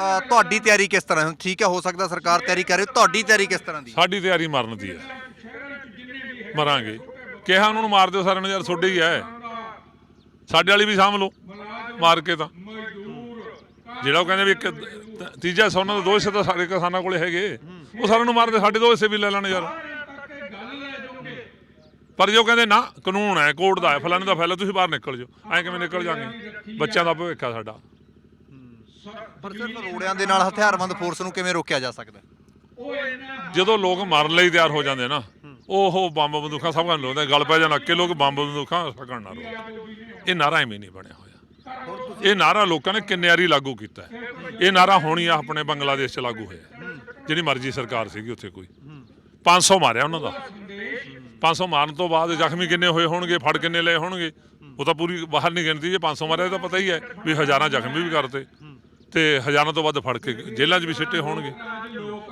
ਅ, ਤੁਹਾਡੀ ਤਿਆਰੀ ਕਿਸ ਤਰ੍ਹਾਂ ਹੈ? ਠੀਕ ਹੈ ਹੋ ਸਕਦਾ ਸਰਕਾਰ ਤਿਆਰੀ ਕਰੇ। ਤੁਹਾਡੀ ਤਿਆਰੀ ਕਿਸ ਤਰ੍ਹਾਂ ਦੀ? ਸਾਡੀ ਤਿਆਰੀ ਮਰਨ ਦੀ ਹੈ। ਮਰਾਂਗੇ। ਕਿਹਾ ਉਹਨਾਂ ਨੂੰ ਮਾਰ ਦਿਓ ਸਾਰਿਆਂ ਨੂੰ ਯਾਰ ਤੁਹਾਡੇ ਹੀ ਹੈ। ਸਾਡੇ ਵਾਲੀ ਵੀ ਸਾਂਭ ਲਓ। ਮਾਰ ਕੇ ਤਾਂ। ਜਿਹੜਾ ਉਹ ਕਹਿੰਦੇ ਵੀ ਇੱਕ ਤ- ਤੀਜਾ ਉਹਨਾਂ ਦਾ ਦੋ ਹਿੱਸੇ ਤਾਂ ਸਾਡੇ ਕਿਸਾਨਾਂ ਕੋਲੇ ਹੈਗੇ। ਉਹ ਸਾਰਿਆਂ ਨੂੰ ਮਾਰਦੇ ਸਾਡੇ ਦੋ ਹਿੱਸੇ ਵੀ ਲੈ ਲੈਣ ਯਾਰ। ਪਰ ਜੋ ਕਹਿੰਦੇ ਨਾ ਕਾਨੂੰਨ ਹੈ ਕੋਰਟ ਦਾ ਹੈ ਫਲਾਣੇ ਦਾ ਫੈਲਾ ਤੁਸੀਂ ਬਾਹਰ ਨਿਕਲ ਜਾਓ। ਐਂ ਕਿਵੇਂ ਨਿਕਲ ਜਾਗੇ ਬੱਚਿਆਂ ਦਾ ਭਵਿੱਖ ਆ ਸਾਡਾ। ਪਰ ਸਿਰਫ ਰੋੜਿਆਂ ਦੇ ਨਾਲ ਹਥਿਆਰਬੰਦ ਫੋਰਸ ਨੂੰ ਕਿਵੇਂ ਰੋਕਿਆ ਜਾ ਸਕਦਾ? ਜਦੋਂ ਲੋਕ ਮਰਨ ਲਈ ਤਿਆਰ ਹੋ ਜਾਂਦੇ ਨਾ ਉਹ ਬੰਬ ਬੰਦੂਕਾਂ ਸਭ ਨੂੰ ਲਾਉਂਦੇ ਗੱਲ ਪੈ ਜਾਣ ਅੱਕੇ ਲੋਕ ਬੰਬ ਬੰਦੂਕਾਂ ਸਕਣ ਨਾ ਇਹ ਨਾਰਾ ਐਵੇਂ ਨਹੀਂ ਬਣਿਆ ਹੋਇਆ। ਇਹ ਨਾਰਾ ਲੋਕਾਂ ਨੇ ਕਿੰਨੇ ਵਾਰੀ ਲਾਗੂ ਕੀਤਾ ਹੈ। ਇਹ ਨਾਰਾ ਹੋਣੀ ਆ ਆਪਣੇ ਬੰਗਲਾਦੇਸ਼ 'ਚ ਲਾਗੂ ਹੋਇਆ ਜਿਹੜੀ ਮਰਜ਼ੀ ਸਰਕਾਰ ਸੀਗੀ ਉੱਥੇ ਕੋਈ। 500 ਮਾਰਿਆ ਉਹਨਾਂ ਦਾ। 500 ਮਾਰਨ ਤੋਂ ਬਾਅਦ ਜ਼ਖਮੀ ਕਿੰਨੇ ਹੋਏ ਹੋਣਗੇ ਫੜ ਕਿੰਨੇ ਲਏ ਹੋਣਗੇ? ਉਹ ਤਾਂ ਪੂਰੀ ਬਾਹਰ ਨਹੀਂ ਗਿਣਤੀ ਜੇ 500 ਮਾਰਿਆ ਤਾਂ ਪਤਾ ਹੀ ਹੈ ਵੀ ਹਜ਼ਾਰਾਂ ਜ਼ਖਮੀ ਵੀ ਕਰਤੇ। ਤੇ ਹਜ਼ਾਰਾਂ ਤੋਂ ਵੱਧ ਫੜ ਕੇ ਜੇਲ੍ਹਾਂ 'ਚ ਵੀ ਸਿੱਟੇ ਹੋਣਗੇ।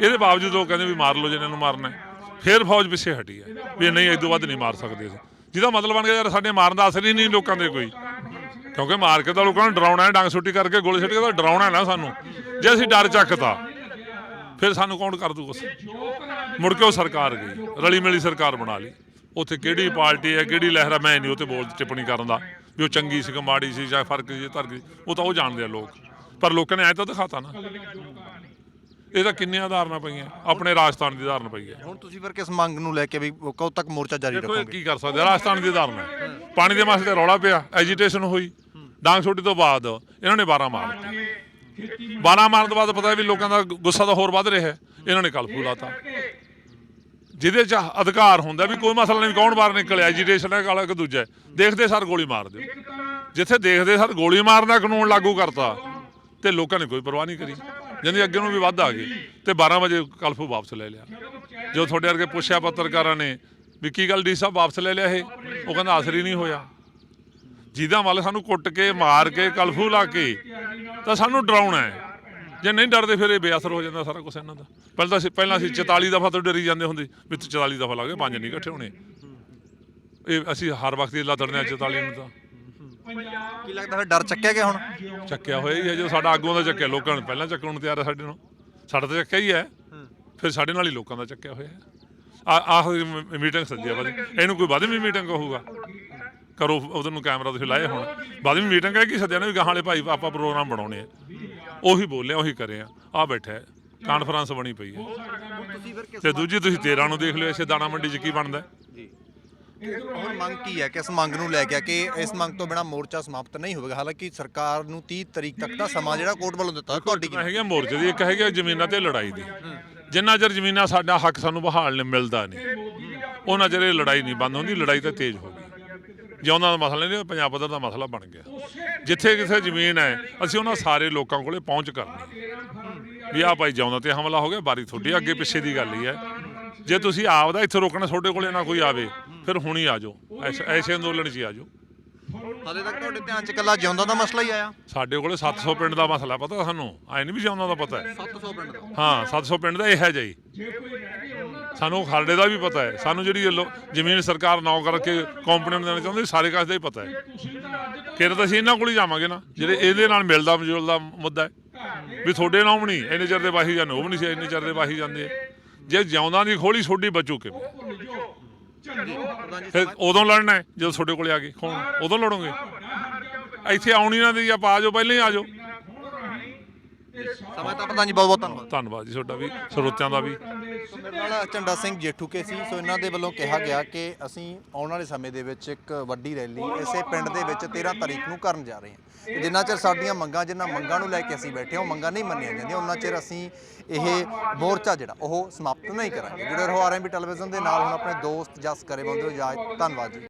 ਇਹਦੇ ਬਾਵਜੂਦ ਉਹ ਕਹਿੰਦੇ ਵੀ ਮਾਰ ਲਓ ਜਿਹਨਾਂ ਨੂੰ ਮਾਰਨਾ ਹੈ। ਫਿਰ ਫੌਜ ਪਿੱਛੇ ਹਟੀ ਹੈ ਵੀ ਨਹੀਂ ਇਸ ਤੋਂ ਵੱਧ ਨਹੀਂ ਮਾਰ ਸਕਦੇ ਜਿਹਦਾ ਮਤਲਬ ਬਣ ਗਿਆ ਯਾਰ ਸਾਡੇ ਮਾਰਨ ਦਾ ਅਸਰ ਹੀ ਨਹੀਂ ਲੋਕਾਂ ਦੇ ਕੋਈ। ਕਿਉਂਕਿ ਮਾਰ ਕੇ ਤਾਂ ਲੋਕਾਂ ਨੂੰ ਡਰਾਉਣਾ ਹੈ, ਡੰਗ ਸੁੱਟੀ ਕਰਕੇ ਗੋਲੀ ਸੁੱਟ ਕੇ ਤਾਂ ਡਰਾਉਣਾ ਹੈ ਨਾ ਸਾਨੂੰ। ਜੇ ਅਸੀਂ ਡਰ ਚੱਕਤਾ, ਫਿਰ ਸਾਨੂੰ ਕੌਣ ਕਰ ਦੂ ਕੁਛ? ਮੁੜ ਕੇ ਉਹ ਸਰਕਾਰ ਗਈ ਰਲੀ ਮਿਲੀ ਸਰਕਾਰ ਬਣਾ ਲਈ। ਉੱਥੇ ਕਿਹੜੀ ਪਾਰਟੀ ਹੈ, ਕਿਹੜੀ ਲਹਿਰ ਹੈ, ਮੈਂ ਨਹੀਂ ਉਹ ਤੇ ਬੋਲ ਟਿੱਪਣੀ ਕਰਨ ਦਾ। ਵੀ ਉਹ ਚੰਗੀ ਸੀ ਕਿ ਮਾੜੀ ਸੀ ਜਾਂ ਫ਼ਰਕ ਸੀ ਧਰ ਗਈ ਉਹ ਤਾਂ ਉਹ ਜਾਣਦੇ ਆ ਲੋਕ। ਪਰ ਲੋਕਾਂ ਨੇ ਐ ਤਾਂ ਦਿਖਾਤਾ ਨਾ। ਇਹ ਤਾਂ ਕਿੰਨੀਆਂ ਉਦਾਹਰਨਾਂ ਪਈਆਂ ਆਪਣੇ ਰਾਜਸਥਾਨ ਦੀ ਉਦਾਹਰਨ ਪਈ ਹੈ। ਹੁਣ ਤੁਸੀਂ ਫਿਰ ਕਿਸ ਮੰਗ ਨੂੰ ਲੈ ਕੇ ਵੀ ਕਦੋਂ ਤੱਕ ਮੋਰਚਾ ਜਾਰੀ ਦੇਖੋ ਇਹ ਰੱਖੋਗੇ? ਕੀ ਕਰ ਸਕਦੇ ਆ, ਰਾਜਸਥਾਨ ਦੀ ਉਦਾਹਰਨ ਹੈ। ਪਾਣੀ ਦੇ ਮਸਲੇ ਤੇ ਰੌਲਾ ਪਿਆ ਐਜੀਟੇਸ਼ਨ ਹੋਈ। ਡਾਂਗ ਛੋਟੀ ਤੋਂ ਬਾਅਦ ਇਹਨਾਂ ਨੇ 12 ਮਾਰ ਦਿੱਤੇ 12 ਮਾਰਨ ਤੋਂ ਬਾਅਦ ਪਤਾ ਵੀ ਲੋਕਾਂ ਦਾ ਗੁੱਸਾ ਤਾਂ ਹੋਰ ਵੱਧ ਰਿਹਾ ਹੈ। ਇਹਨਾਂ ਨੇ ਕਲਫੂ ਲਾਤਾ। ਜਿਹਦੇ ਚ ਅਧਿਕਾਰ ਹੁੰਦਾ ਵੀ ਕੋਈ ਮਸਲਾ ਨਹੀਂ ਕੌਣ ਬਾਹਰ ਨਿਕਲਿਆ? ਐਜੀਟੇਸ਼ਨ ਹੈ ਕਾਲਾ ਕਿ ਦੂਜਾ ਹੈ। ਦੇਖਦੇ ਸਰ ਗੋਲੀ ਮਾਰ ਦਿਓ। ਜਿੱਥੇ ਦੇਖਦੇ ਸਰ ਗੋਲੀ ਮਾਰਨ ਦਾ ਕਾਨੂੰਨ ਲਾਗੂ ਕਰਤਾ ਤੇ ਲੋਕਾਂ ਨੇ ਕੋਈ ਪਰਵਾਹ ਨਹੀਂ ਕਰੀ। ਜਾਂਦੀ ਅੱਗੇ ਨੂੰ ਵੀ ਵੱਧ ਆ ਗਏ ਤੇ 12 ਵਜੇ ਕਲਫੂ ਵਾਪਸ ਲੈ ਲਿਆ। ਜੋ ਤੁਹਾਡੇ ਵਰਗੇ ਪੁੱਛਿਆ ਪੱਤਰਕਾਰਾਂ ਨੇ ਵੀ ਕੀ ਗੱਲ ਡੀ ਸਾਹਿਬ ਵਾਪਸ ਲੈ ਲਿਆ ਇਹ? ਉਹ ਕਹਿੰਦਾ ਅਸਰ ਹੀ ਨਹੀਂ ਹੋਇਆ। ਜਿਹਦਾ ਮਤਲਬ ਸਾਨੂੰ ਕੁੱਟ ਕੇ, ਮਾਰ ਕੇ, ਕਲਫੂ ਲਾ ਕੇ, ਤਾਂ ਸਾਨੂੰ ਡਰਾਉਣਾ ਹੈ। ਜੇ ਨਹੀਂ ਡਰਦੇ ਫਿਰ ਇਹ ਬੇਅਸਰ ਹੋ ਜਾਂਦਾ ਸਾਰਾ ਕੁਝ ਇਹਨਾਂ ਦਾ। ਪਹਿਲਾਂ ਤਾਂ ਅਸੀਂ ਪਹਿਲਾਂ ਅਸੀਂ 44 ਦਫਾ ਤੋਂ ਡਰੀ ਜਾਂਦੇ ਹੁੰਦੇ। ਵੀ ਤੂੰ 44 ਦਫਾ ਲਾ ਕੇ ਪੰਜ ਨਹੀਂ ਇਕੱਠੇ ਹੋਣੇ। ਇਹ ਅਸੀਂ ਹਰ ਵਕਤ ਹੀ ਲੜਦੇ ਆ 44 ਨੂੰ ਤਾਂ। ਕੀ ਲੱਗਦਾ ਫਿਰ ਡਰ ਚੱਕਿਆ ਗਿਆ ਹੁਣ? ਚੱਕਿਆ ਹੋਇਆ ਹੀ ਹੈ ਜੋ ਸਾਡਾ ਆਗੂਆਂ ਦਾ ਚੱਕਿਆ ਲੋਕਾਂ ਨੇ ਪਹਿਲਾਂ ਚੱਕਣ ਨੂੰ ਤਿਆਰ ਹੈ ਸਾਡੇ ਨੂੰ ਸਾਡਾ ਤਾਂ ਚੱਕਿਆ ਹੀ ਹੈ ਫਿਰ ਸਾਡੇ ਨਾਲ ਹੀ ਲੋਕਾਂ ਦਾ ਚੱਕਿਆ ਹੋਇਆ ਹੈ। ਆ ਆਹ ਮੀਟਿੰਗ ਸੱਜਿਆ ਬਾਦ ਇਹਨੂੰ ਕੋਈ ਬਾਅਦ ਵੀ ਮੀਟਿੰਗ ਕਹੂਗਾ? ਕਰੋ ਉਹਦੇ ਨੂੰ ਕੈਮਰਾ ਤੁਸੀਂ ਲਾਏ ਹੁਣ। ਬਾਅਦ ਵੀ ਮੀਟਿੰਗ ਹੈ ਕਿ ਸੱਜਿਆ ਨੇ ਵੀ ਗਾਹਾਂ ਵਾਲੇ ਭਾਈ ਆਪਾਂ ਪ੍ਰੋਗਰਾਮ ਬਣਾਉਣੇ ਆ। ਉਹੀ ਬੋਲਿਆ ਉਹੀ ਕਰਿਆ ਆ। ਬੈਠਾ ਕਾਨਫਰੰਸ ਬਣੀ ਪਈ ਹੈ। ਤੇ ਦੂਜੀ ਤੁਸੀਂ 13 ਨੂੰ ਦੇਖ ਲਿਓ ਇਸੇ ਦਾਣਾ ਮੰਡੀ 'ਚ ਕੀ ਬਣਦਾ ਹੈ। ਹੁਣ ਮੰਗ ਕੀ ਹੈ ਕਿਸ ਮੰਗ ਨੂੰ ਲੈ ਕੇ ਕਿ ਇਸ ਮੰਗ ਤੋਂ ਬਿਨਾ ਮੋਰਚਾ ਸਮਾਪਤ ਨਹੀਂ ਹੋਵੇਗਾ? ਹਾਲਾਂਕਿ ਸਰਕਾਰ ਨੂੰ 30 ਤਰੀਕ ਤੱਕ ਦਾ ਸਮਾਂ ਜਿਹੜਾ ਕੋਰਟ ਵੱਲੋਂ ਦਿੱਤਾ ਤੁਹਾਡੀ ਕੀ ਇੱਕ ਹੈਗਾ ਮੋਰਚੇ ਦੀ, ਇੱਕ ਹੈਗਾ ਜ਼ਮੀਨਾਂ ਤੇ ਲੜਾਈ ਦੀ। ਜਿੰਨਾ ਚਿਰ ਜ਼ਮੀਨਾਂ ਸਾਡਾ ਹੱਕ ਸਾਨੂੰ ਬਹਾਲ ਨਹੀਂ, ਮਿਲਦਾ ਨਹੀਂ, ਉਹਨਾਂ ਚਿਰ ਇਹ ਲੜਾਈ ਨਹੀਂ ਬੰਦ ਹੁੰਦੀ, ਲੜਾਈ ਤਾਂ ਤੇਜ਼ ਹੋ ਗਈ। ਜਿਉਂਦਾ ਦਾ ਮਸਲਾ ਨਹੀਂ, ਪੰਜਾਬ ਪੱਧਰ ਦਾ ਮਸਲਾ ਬਣ ਗਿਆ। ਜਿੱਥੇ ਕਿਥੇ ਜ਼ਮੀਨ ਹੈ, ਅਸੀਂ ਉਹਨਾਂ ਸਾਰੇ ਲੋਕਾਂ ਕੋਲੇ ਪਹੁੰਚ ਕਰਨੀ। ਵੀ ਆ ਭਾਈ ਜਾਉਂਦਾ ਤੇ ਹਮਲਾ ਹੋ ਗਿਆ ਬਾਰੀ ਤੁਹਾਡੀ ਅੱਗੇ ਪਿੱਛੇ ਦੀ ਗੱਲ ਹੀ ਹੈ। ਜੇ ਤੁਸੀਂ ਆਪਦਾ ਇੱਥੇ ਰੋਕਣਾ ਤੁਹਾਡੇ ਕੋਲੇ ਨਾ ਕੋਈ ਆਵੇ ਫਿਰ ਹੁਣੀ ਆ ਜਾਓ। ਐਸੇ ਐਸੇ ਅੰਦੋਲਨ 'ਚ ਹੀ ਆ ਜਾਓ। ਹਾਲੇ ਤੱਕ ਤੁਹਾਡੇ ਧਿਆਨ 'ਚ ਇਕੱਲਾ ਜਿਉਂਦਾ ਦਾ ਮਸਲਾ ਹੀ ਆਇਆ? ਸਾਡੇ ਕੋਲੇ 700 ਪਿੰਡ ਦਾ ਮਸਲਾ ਪਤਾ ਸਾਨੂੰ ਐ ਨਹੀਂ ਵੀ ਜਾਉਂਦਾ ਦਾ ਪਤਾ ਹੈ? 700 ਪਿੰਡ ਦਾ। ਹਾਂ 700 ਪਿੰਡ ਦਾ ਇਹ ਹੈ ਜੀ ਸਾਨੂੰ ਖਾਲੜੇ ਦਾ ਵੀ ਪਤਾ ਹੈ। ਸਾਨੂੰ ਜਿਹੜੀ ਇਹ ਲੋ- ਜ਼ਮੀਨ ਸਰਕਾਰ ਨੌ ਕਰਕੇ ਕੰਪਨੀ ਨੂੰ ਦੇਣਾ ਚਾਹੁੰਦੀ ਸਾਰੇ ਕਾਸ ਦਾ ਹੀ ਪਤਾ ਹੈ। ਫਿਰ ਤਾਂ ਅਸੀਂ ਇਹਨਾਂ ਕੋਲ ਹੀ ਜਾਵਾਂਗੇ ਨਾ ਜਿਹੜੇ ਇਹਦੇ ਨਾਲ ਮਿਲਦਾ ਮਜੁਲਦਾ ਮੁੱਦਾ ਹੈ। ਵੀ ਤੁਹਾਡੇ ਨਾਮ ਨਹੀਂ ਇੰਨੇ ਚਿਰ ਦੇ ਵਾਹੀ ਜਾਂਦੇ ਉਹ ਵੀ ਨਹੀਂ ਸੀ ਇੰਨੇ ਚਿਰ ਦੇ ਵਾਹੀ ਜਾਂਦੇ। ਜੇ ਜਿਉਂਦਾ ਦੀ ਖੋਲੀ ਛੋਡੀ ਬਚੂ ਕਿਵੇਂ? ਫਿਰ ਉਦੋਂ ਲੜਨਾ ਹੈ, ਜਦੋਂ ਤੁਹਾਡੇ ਕੋਲੇ ਆ ਗਏ ਕੌਣ ਉਦੋਂ ਲੜੋਗੇ? ਇੱਥੇ ਆਉਣੀ ਨਾ ਦੀ ਆਪਾਂ ਆ ਜਾਓ ਪਹਿਲਾਂ ਹੀ ਆ ਜਾਓ। ਸਮਾਂ ਤਾਂ ਪਤਾ ਨਹੀਂ ਬਹੁਤ ਬਹੁਤ ਧੰਨਵਾਦ। ਧੰਨਵਾਦ ਜੀ ਤੁਹਾਡਾ ਵੀ ਸਰੋਤਿਆਂ ਦਾ ਵੀ। ਸੋ ਮੇਰੇ ਨਾਲ ਝੰਡਾ ਸਿੰਘ ਜੇਠੂਕੇ ਸੀ। ਸੋ ਇਹਨਾਂ ਦੇ ਵੱਲੋਂ ਕਿਹਾ ਗਿਆ ਕਿ ਅਸੀਂ ਆਉਣ ਵਾਲੇ ਸਮੇਂ ਦੇ ਵਿੱਚ ਇੱਕ ਵੱਡੀ ਰੈਲੀ ਇਸੇ ਪਿੰਡ ਦੇ ਵਿੱਚ 13 ਤਾਰੀਖ ਨੂੰ ਕਰਨ ਜਾ ਰਹੇ ਹਾਂ। ਤੇ ਜਿੰਨਾ ਚਿਰ ਸਾਡੀਆਂ ਮੰਗਾਂ ਜਿਨ੍ਹਾਂ ਮੰਗਾਂ ਨੂੰ ਲੈ ਕੇ ਅਸੀਂ ਬੈਠੇ ਹਾਂ, ਉਹ ਮੰਗਾਂ ਨਹੀਂ ਮੰਨੀਆਂ ਜਾਂਦੀਆਂ। ਉਹਨਾਂ ਚਿਰ ਅਸੀਂ ਇਹ ਮੋਰਚਾ ਜਿਹੜਾ, ਉਹ ਸਮਾਪਤ ਨਹੀਂ ਕਰਾਂਗੇ। ਜੁੜੇ ਰਹੋ ਆਰਐਮਬੀ ਟੈਲੀਵਿਜ਼ਨ ਦੇ ਨਾਲ। ਹੁਣ ਆਪਣੇ ਦੋਸਤ ਜਸ ਕਰੇ ਬੰਦੇ ਇਜਾਜ਼ਤ ਧੰਨਵਾਦ ਜੀ।